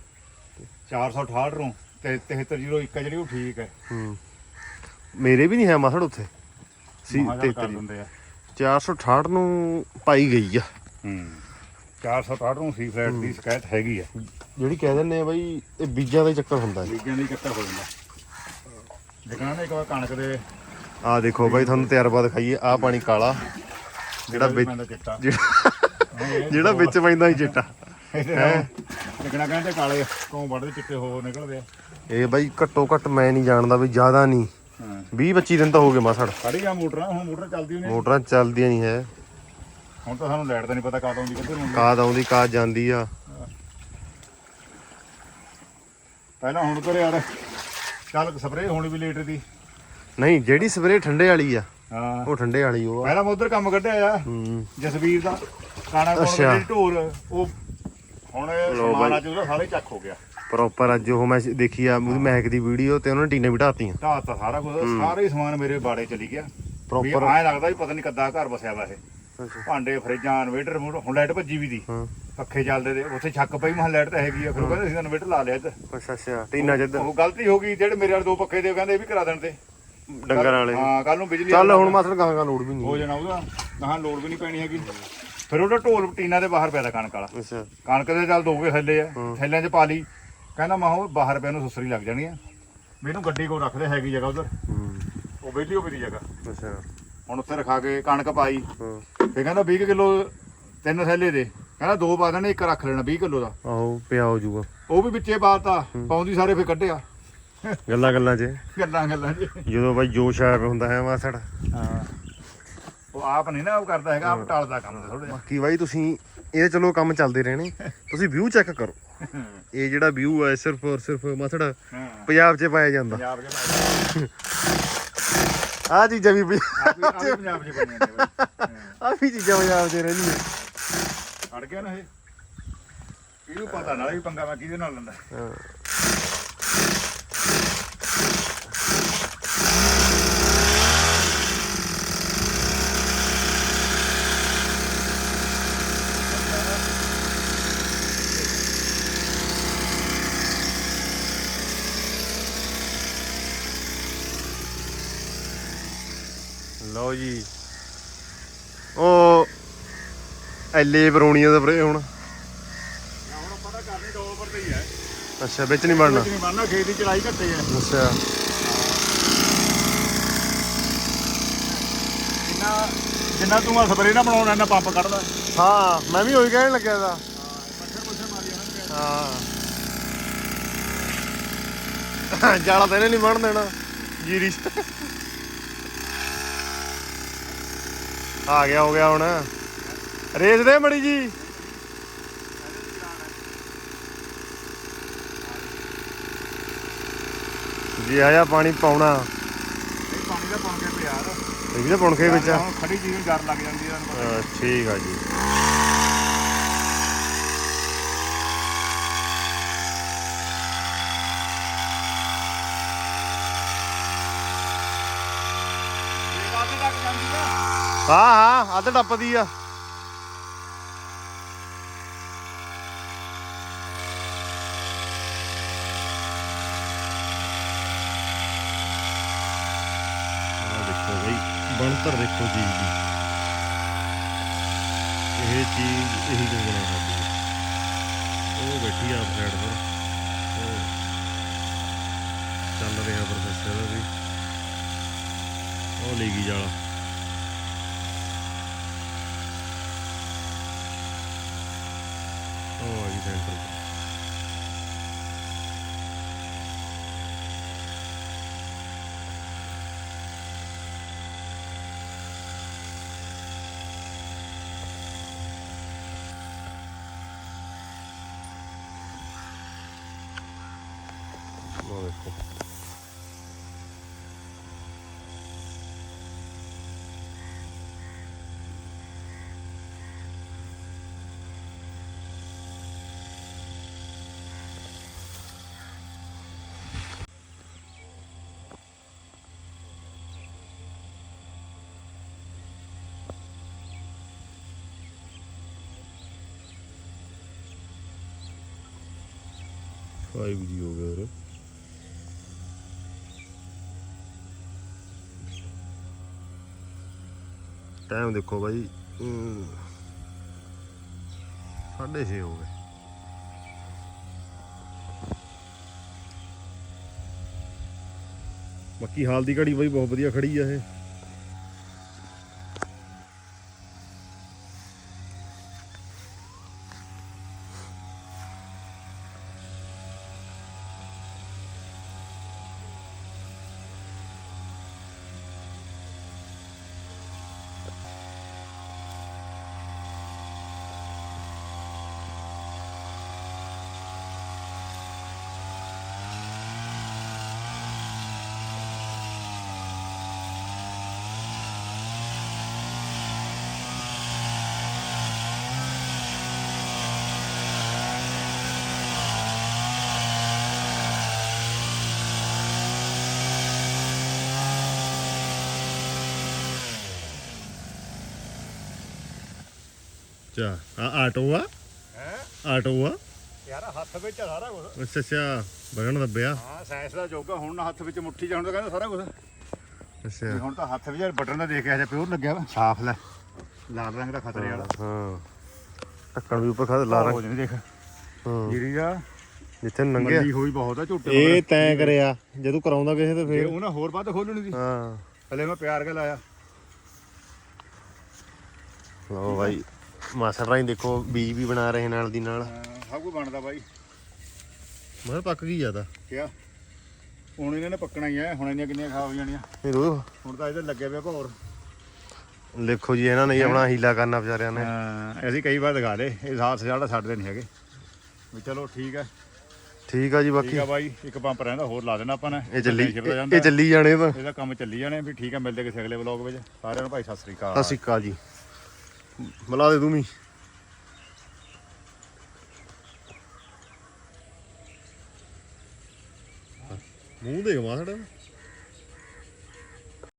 [SPEAKER 1] 468 ਨੂੰ ਤੇ 7301 ਜਿਹੜੀ ਉਹ ਠੀਕ ਹੈ।
[SPEAKER 4] ਹੂੰ। ਮੇਰੇ ਵੀ ਨਹੀਂ ਹੈ ਮਾਸੜ ਉੱਥੇ। ਸੀ
[SPEAKER 1] ਮਹਾਜਨ ਕਰ
[SPEAKER 4] 73
[SPEAKER 1] ਦਿੰਦੇ ਆ।
[SPEAKER 4] 468 ਨੂੰ ਪਾਈ ਗਈ ਆ।
[SPEAKER 1] ਹੂੰ। 468 ਨੂੰ ਸੀ ਫਲੈਟ ਦੀ ਸ਼ਿਕਾਇਤ ਹੈਗੀ ਆ।
[SPEAKER 4] ਜਿਹੜੀ ਕਹਿ ਦਿੰਦੇ ਆ ਬਈ ਇਹ ਬੀਜਾਂ ਦਾ ਹੀ ਚੱਕਰ ਹੁੰਦਾ ਹੈ।
[SPEAKER 1] ਬੀਜਾਂ ਦੀ ਚੱਕਰ ਹੋ ਜਾਂਦਾ ਜਿਕਣਾ ਨੇ ਇੱਕ ਵਾਰ ਕਣਕ ਦੇ।
[SPEAKER 4] ਆ ਦੇਖੋ ਬਾਈ ਤੁਹਾਨੂੰ ਤਜਰਬਾ ਦਿਖਾਈਏ ਆ ਪਾਣੀ ਕਾਲਾ ਜਿਹੜਾ ਵਿੱਚ ਜਿਹੜਾ ਵਿੱਚ ਪੈਂਦਾ ਹੀ ਚਿੱਟਾ।
[SPEAKER 1] ਜਿਕਣਾ ਕਹਿੰਦੇ ਕਾਲੇ ਕੌਂ ਵੱਢਦੇ ਚਿੱਟੇ ਹੋ ਨਿਕਲਦੇ ਆ।
[SPEAKER 4] ਇਹ ਬਾਈ ਘੱਟੋ ਘੱਟ ਮੈਂ ਨਹੀਂ ਜਾਣਦਾ ਵੀ ਜ਼ਿਆਦਾ ਨਹੀਂ।
[SPEAKER 1] ਹਾਂ।
[SPEAKER 4] 20 25 ਦਿਨ ਤਾਂ ਹੋ ਗਏ ਮਾਸੜ।
[SPEAKER 1] ਖੜੀ ਆ ਮੋਟਰਾਂ ਹੁਣ ਮੋਟਰ ਚੱਲਦੀ ਨਹੀਂ
[SPEAKER 4] ਮੋਟਰਾਂ ਚੱਲਦੀਆਂ ਨਹੀਂ ਹੈ।
[SPEAKER 1] ਹੁਣ ਤਾਂ ਸਾਨੂੰ ਲਾਈਟ ਦਾ ਨਹੀਂ ਪਤਾ ਕਦ ਆਉਂਦੀ ਕਿੱਧਰ ਆਉਂਦੀ।
[SPEAKER 4] ਕਾਦ ਆਉਂਦੀ ਕਾਦ ਜਾਂਦੀ ਆ।
[SPEAKER 1] ਪਹਿਲਾਂ ਹੁਣ ਕਰੇ ਯਾਰ ਚੱਲ ਸਪਰੇਅ ਹੋਣੀ ਵੀ ਲੇਟ ਦੀ।
[SPEAKER 4] ਨਹੀਂ ਜਿਹੜੀ ਸਵੇਰੇ ਠੰਡੇ ਵਾਲੀ ਆ
[SPEAKER 1] ਹਾਂ।
[SPEAKER 4] ਉਹ ਠੰਡੇ ਵਾਲੀ ਉਹ ਆ।
[SPEAKER 1] ਪਹਿਲਾਂ ਮੈਂ ਉਧਰ ਕੰਮ ਕੱਢਿਆ ਆ
[SPEAKER 4] ਹੂੰ।
[SPEAKER 1] ਜਸਵੀਰ ਦਾ ਕਾਣਾ ਕੋਣ
[SPEAKER 4] ਅੱਛਾ।
[SPEAKER 1] ਦੀ ਢੋਰ ਉਹ ਹੁਣ ਸਮਾਨ ਅੱਜ ਉਹਦਾ ਸਾਰੇ ਚੱਕ ਹੋ ਗਿਆ।
[SPEAKER 4] ਪ੍ਰੋਪਰ ਅੱਜ ਉਹ ਮੈਂ ਦੇਖੀ ਆ ਉਹਦੀ ਮਹਿਕ ਦੀ ਵੀਡੀਓ ਤੇ ਉਹਨਾਂ ਨੇ ਟੀਨੇ ਬਿਠਾਤੀਆਂ
[SPEAKER 1] ਢਾਹ ਤਾਂ ਸਾਰਾ ਕੁਝ ਸਾਰੇ ਹੀ ਸਮਾਨ ਮੇਰੇ ਬਾੜੇ ਚਲੀ ਗਿਆ। ਵੀ
[SPEAKER 4] Proper-
[SPEAKER 1] ਐਂ ਲੱਗਦਾ ਵੀ ਪਤਾ ਨਹੀਂ ਕੱਦਾ ਘਰ ਬਸਿਆ ਵਾ ਇਹ। ਭਾਂਡੇ ਫਰਿੱਜਾਂ ਇਨਵੇਟਰ ਹੁਣ ਲਾਈਟ ਭੱਜੀ ਵੀ ਦੀ।
[SPEAKER 4] ਹਾਂ।
[SPEAKER 1] ਪੱਖੇ ਚੱਲਦੇ ਤੇ ਉੱਥੇ ਛੱਕ ਪਈ ਮਹਾਂ ਲਾਈਟ ਤਾਂ ਹੈਗੀ ਆ ਫਿਰ ਉਹ ਕਹਿੰਦੇ ਅਸੀਂ ਇਨਵੇਟਰ ਲਾ ਲਿਆ ਇੱਧਰ।
[SPEAKER 4] ਅੱਛਾ ਅੱਛਾ ਟੀਨਾ ਜਿੱਧਰ
[SPEAKER 1] ਉਹ ਗਲਤੀ ਹੋ ਗਈ ਜਿਹੜੇ ਮੇਰੇ ਵਾਲੇ ਦੋ ਪੱਖੇ ਦੇ ਉਹ ਕਹਿੰਦੇ ਇਹ ਵੀ ਕਰਾ ਦੇਣ ਤੇ।
[SPEAKER 4] ਡੰਗਰ ਵਾਲੇ।
[SPEAKER 1] ਹਾਂ ਕੱਲ ਨੂੰ ਬਿਜਲੀ
[SPEAKER 4] ਚੱਲ ਹੁਣ ਮਾਸੜ ਗਾਂ ਗਾਂ ਲੋੜ ਵੀ ਨਹੀਂ
[SPEAKER 1] ਹੋ ਜਾਣਾ ਉਹਦਾ ਗਾਹਾਂ ਲੋਡ ਵੀ ਨਹੀਂ ਪੈਣੀ ਹੈਗੀ। ਫਿਰ ਉਹਦਾ ਢੋਲ ਟੀਨਾ ਦੇ ਬਾਹਰ ਤਾ ਕਣਕ ਵਾਲਾ।
[SPEAKER 4] ਅੱਛਾ।
[SPEAKER 1] ਕਣਕ ਦੇ ਚੱਲ ਦੋਗੇ ਥੱਲੇ ਆ ਥੈਲਿਆਂ 'ਚ ਪਾ ਲਈ। ਕਹਿੰਦਾ ਮੈਂ ਉਹ ਬਾਹਰ ਪਿਆ ਨੂੰ ਸੁਸਰੀ ਲੱਗ ਜਾਣੀ ਆ। ਇਹਨੂੰ ਗੱਡੀ ਕੋਲ ਰੱਖਦੇ ਹੈਗੀ ਜਗ੍ਹਾ ਉਧਰ। ਉਹ ਵਿਹਲੀ ਹੋ ਮੇਰੀ ਜਗ੍ਹਾ।
[SPEAKER 4] ਅੱਛਾ।
[SPEAKER 1] ਹੁਣ ਉੱਥੇ ਰਖਾ ਕੇ ਕਣਕ ਪਾਈ।
[SPEAKER 4] ਹਾਂ।
[SPEAKER 1] ਫੇ ਕਹਿੰਦਾ 20 ਕਿਲੋ ਤਿੰਨ ਥੈਲੇ ਦੇ। ਕਹਿੰਦਾ ਦੋ ਪਾ ਦੇਣੇ ਇੱਕ ਰੱਖ ਲੈਣਾ 20 ਕਿਲੋ ਦਾ।
[SPEAKER 4] ਆਹੋ ਪਿਆ ਹੋ ਜੂਗਾ
[SPEAKER 1] ਉਹ ਵੀ ਵਿੱਚੇ ਪਾਤਾ ਪਾਉਂਦੀ ਸਾਰੇ ਫੇ ਕੱਢਿਆ।
[SPEAKER 4] ਗੱਲਾਂ ਗੱਲਾਂ 'ਚ।
[SPEAKER 1] ਗੱਲਾਂ ਗੱਲਾਂ ਜੀ
[SPEAKER 4] ਜਦੋਂ ਬਾਈ ਜੋਸ਼ ਪਿਆ ਹੁੰਦਾ ਹੈ ਮਾਸੜ
[SPEAKER 1] ਹਾਂ। ਉਹ ਆਪ ਨਹੀਂ ਨਾ ਉਹ ਕਰਦਾ ਹੈਗਾ ਆਪ ਟਾਲਦਾ ਕੰਮ ਥੋੜਾ ਜਿਹਾ।
[SPEAKER 4] ਬਾਕੀ ਬਾਈ ਤੁਸੀਂ ਇਹ ਚਲੋ ਕੰਮ ਚੱਲਦੇ ਰਹਿਣੇ। ਤੁਸੀਂ ਵਿਊ ਚੈੱਕ ਕਰੋ। ਇਹ ਜਿਹੜਾ ਵਿਊ ਹੈ ਸਿਰਫ ਔਰ ਸਿਰਫ ਮਾਸੜ
[SPEAKER 1] ਹਾਂ।
[SPEAKER 4] ਪੰਜਾਬ 'ਚ ਪਾਇਆ ਜਾਂਦਾ।
[SPEAKER 1] ਪੰਜਾਬ ਦੇ ਨਾਲ
[SPEAKER 4] ਆਹ ਚੀਜ਼ਾਂ ਵੀ
[SPEAKER 1] ਵੀ ਆਪ ਵੀ ਪੰਜਾਬ 'ਚ ਬਣੀਆਂ ਨੇ ਬਾਈ।
[SPEAKER 4] ਆ ਵੀ ਚੀਜ਼ਾਂ ਪੰਜਾਬ 'ਚ ਰਹਿੰਦੀਆਂ।
[SPEAKER 1] ਅੜ ਗਿਆ ਨਾ ਇਹ। ਇਹਨੂੰ ਪਤਾ ਨਾ ਵੀ ਪੰਗਾ ਮੈਂ ਕਿਹਦੇ ਨਾਲ ਲੈਂਦਾ।
[SPEAKER 4] ਹਾਂ। ਲਓ ਜੀ। ਉਹ ਐਲੇ ਬਰੋਣੀਆਂ ਦਾ ਵੀਰੇ ਹੁਣ
[SPEAKER 1] ਹੁਣ। ਪਤਾ ਕਰਨੀ ਦੋ ਉੱਪਰ ਤੇ ਹੀ ਹੈ
[SPEAKER 4] ਅੱਛਾ ਵਿੱਚ ਨਹੀਂ ਵੜਨਾ?
[SPEAKER 1] ਨਹੀਂ ਮੰਨਣਾ ਖੇਤ ਦੀ ਚੜਾਈ ਘੱਟੇ ਹੈ
[SPEAKER 4] ਅੱਛਾ।
[SPEAKER 1] ਜਿੰਨਾ ਜਿੰਨਾ ਤੂੰ ਆ ਸਪਰੇ ਨਾ ਬਣਾਉਣਾ ਇਹਨਾਂ ਪੰਪ ਕੱਢਦਾ।
[SPEAKER 4] ਹਾਂ ਮੈਂ ਵੀ ਉਹੀ ਕਹਿਣ ਲੱਗਿਆ ਦਾ
[SPEAKER 1] ਮੱਛਰ ਮੁੱਛਰ ਮਾਰੀ
[SPEAKER 4] ਹਾਂ। ਜਾਲਾ ਤਾਂ ਇਹਨੇ ਨਹੀਂ ਬਣ ਦੇਣਾ। ਜੀਰੀ 'ਚ। ਆ ਗਿਆ ਹੋ ਗਿਆ ਹੁਣ। ਰੇਸ ਦੇ ਮੜੀ ਜੀ। ਜੀ ਆਇਆ ਪਾਣੀ ਪਾਉਣਾ।
[SPEAKER 1] ਪਾਣੀ ਦਾ ਪਾਉਣ ਕੇ ਪਿਆਰ
[SPEAKER 4] ਇਹ ਵੀ ਪੁਣਖੇ ਵਿੱਚ ਆ।
[SPEAKER 1] ਹੁਣ ਖੜੀ ਚੀਜ਼ ਨੂੰ ਡਰ ਲੱਗ ਜਾਂਦੀ ਹੈ।
[SPEAKER 4] ਅਹ ਠੀਕ ਆ ਜੀ
[SPEAKER 1] ਇਹ ਕਾਹਦੇ ਤੱਕ ਜਾਂਦੀ ਆ
[SPEAKER 4] ਹਾਂ ਹਾਂ, ਅੱਧ ਟੱਪਦੀ ਆ। ਬਣਤਰ ਦੇਖੋ ਚੀਜ਼ ਦੀ। ਇਹ ਚੀਜ਼ ਇਹੀ ਜੋ ਬਣਾ ਸਕਦੀ ਉਹ ਬੈਠੀ ਆ ਸਾਈਡ ਪਰ। ਚੱਲ ਰਿਹਾ ਪ੍ਰੋਸੈਸ ਇਹਦਾ ਵੀ। ਉਹ ਲੈ ਗਈ ਜਾਲਾ। Oh, you can't do that. Oh, that's cool. 5G ਹੋ ਗਿਆ ਵੀਰੇ ਟਾਈਮ ਦੇਖੋ ਬਾਈ 6:30 ਹੋ ਗਏ। ਬਾਕੀ ਹਾਲ ਦੀ ਘੜੀ ਬਾਈ ਬਹੁਤ ਵਧੀਆ ਖੜੀ ਆ ਇਹ। ਅੱਛਾ ਆ ਆਟੋ ਆ?
[SPEAKER 1] ਹੈ?
[SPEAKER 4] ਆਟੋ ਆ?
[SPEAKER 1] ਯਾਰ ਹੱਥ ਵਿੱਚ ਆ ਸਾਰਾ ਕੁਝ
[SPEAKER 4] ਅੱਛਾ ਅੱਛਾ ਬਗਣ ਦੱਬਿਆ।
[SPEAKER 1] ਹਾਂ ਸਾਇੰਸ ਦਾ ਯੋਗਾ ਹੁਣ ਨਾ ਹੱਥ ਵਿੱਚ ਮੁੱਠੀ ਜਾਣ ਦਾ ਕਹਿੰਦਾ ਸਾਰਾ ਕੁਝ
[SPEAKER 4] ਅੱਛਾ।
[SPEAKER 1] ਹੁਣ ਤਾਂ ਹੱਥ ਵੀ ਯਾਰ ਬਟਨ ਦਾ ਦੇਖਿਆ ਜਿਹਾ ਪਿਓਰ ਲੱਗਿਆ ਵਾ। ਸਾਫ਼ ਲੈ ਲਾਲ ਰੰਗ ਦਾ ਖਤਰੇ ਵਾਲਾ।
[SPEAKER 4] ਹਾਂ ਢੱਕਣ ਵੀ ਉੱਪਰ ਖਾ ਲਾ
[SPEAKER 1] ਹੋ ਜਾਣੀ ਦੇਖ।
[SPEAKER 4] ਹਾਂ।
[SPEAKER 1] ਜੀਰੀ ਦਾ
[SPEAKER 4] ਜਿੱਥੇ ਨੰਗੇ।
[SPEAKER 1] ਮੰਡੀ ਹੋਈ ਬਹੁਤ ਆ ਝੋਟੇ
[SPEAKER 4] ਇਹ ਤੈਂ ਕਰਿਆ। ਜੇ ਤੂੰ ਕਰਾਉਂਦਾ ਕਿਸੇ ਤੇ
[SPEAKER 1] ਤੇ
[SPEAKER 4] ਫੇਰ।
[SPEAKER 1] ਉਹਨਾਂ ਹੋਰ ਵੱਧ ਖੋਲਣੀ ਸੀ।
[SPEAKER 4] ਹਾਂ।
[SPEAKER 1] ਹਲੇ ਮੈਂ ਪਿਆਰ ਕੇ ਲਾਇਆ।
[SPEAKER 4] ਲਓ ਭਾਈ ਮਾਸਟਰ ਰਾਈ ਦੇਖੋ ਬੀਜ ਵੀ ਬਣਾ ਰਹੇ ਨਾਲ ਦੀ ਨਾਲ।
[SPEAKER 1] ਸਭ ਕੁਝ ਬਣਦਾ ਬਾਈ।
[SPEAKER 4] ਮੈਂ ਪੱਕ ਗਈ ਜ਼ਿਆਦਾ।
[SPEAKER 1] ਕਿਆ? ਹੁਣ ਇਹਨਾਂ ਨੇ ਪੱਕਣਾ ਹੀ ਐ ਹੁਣ ਇੰਨੀਆਂ ਕਿੰਨੀਆਂ ਖਾ ਹੋ ਜਾਣੀਆਂ।
[SPEAKER 4] ਇਹ ਰੋ।
[SPEAKER 1] ਹੁਣ ਤਾਂ ਇਹਦੇ ਲੱਗੇ ਪਿਆ ਭੌਰ।
[SPEAKER 4] ਦੇਖੋ ਜੀ ਇਹਨਾਂ ਨੇ ਆਪਣਾ ਹੀਲਾ ਕਰਨਾ ਵਿਚਾਰਿਆਂ ਨੇ।
[SPEAKER 1] ਹਾਂ ਅਸੀਂ ਕਈ ਵਾਰ ਦਿਖਾ ਲਏ ਇਹ ਸਾਥ ਸਾਡਾ ਛੱਡਦੇ ਨਹੀਂ ਹੈਗੇ। ਵੀ ਚਲੋ ਠੀਕ ਹੈ
[SPEAKER 4] ਠੀਕ ਆ ਜੀ
[SPEAKER 1] ਠੀਕ
[SPEAKER 4] ਬਾਕੀ
[SPEAKER 1] ਆ ਬਾਈ ਇੱਕ ਪੰਪ ਰਹਿੰਦਾ ਹੋਰ ਲਾ ਦੇਣਾ ਆਪਾਂ ਨੇ।
[SPEAKER 4] ਇਹ ਚੱਲੀ
[SPEAKER 1] ਦਾ
[SPEAKER 4] ਇਹ ਚੱਲੀ ਜਾਣੇ ਤਾਂ।
[SPEAKER 1] ਇਹਦਾ ਕੰਮ ਚੱਲੀ ਜਾਣੇ ਵੀ ਠੀਕ ਹੈ ਮਿਲਦੇ ਕਿਸੇ ਅਗਲੇ ਵਲੌਗ ਵਿੱਚ। ਸਾਰਿਆਂ ਨੂੰ ਭਾਈ ਸਤਿ ਸ੍ਰੀ ਅਕਾਲ।
[SPEAKER 4] ਸਤਿ ਸ਼੍ਰੀ ਅਕਾਲ ਜੀ। ਮਿਲਾ ਦੇ ਤੂੰ ਵੀ। ਮੂੰਹ ਦੇਖ ਮਾਸੜ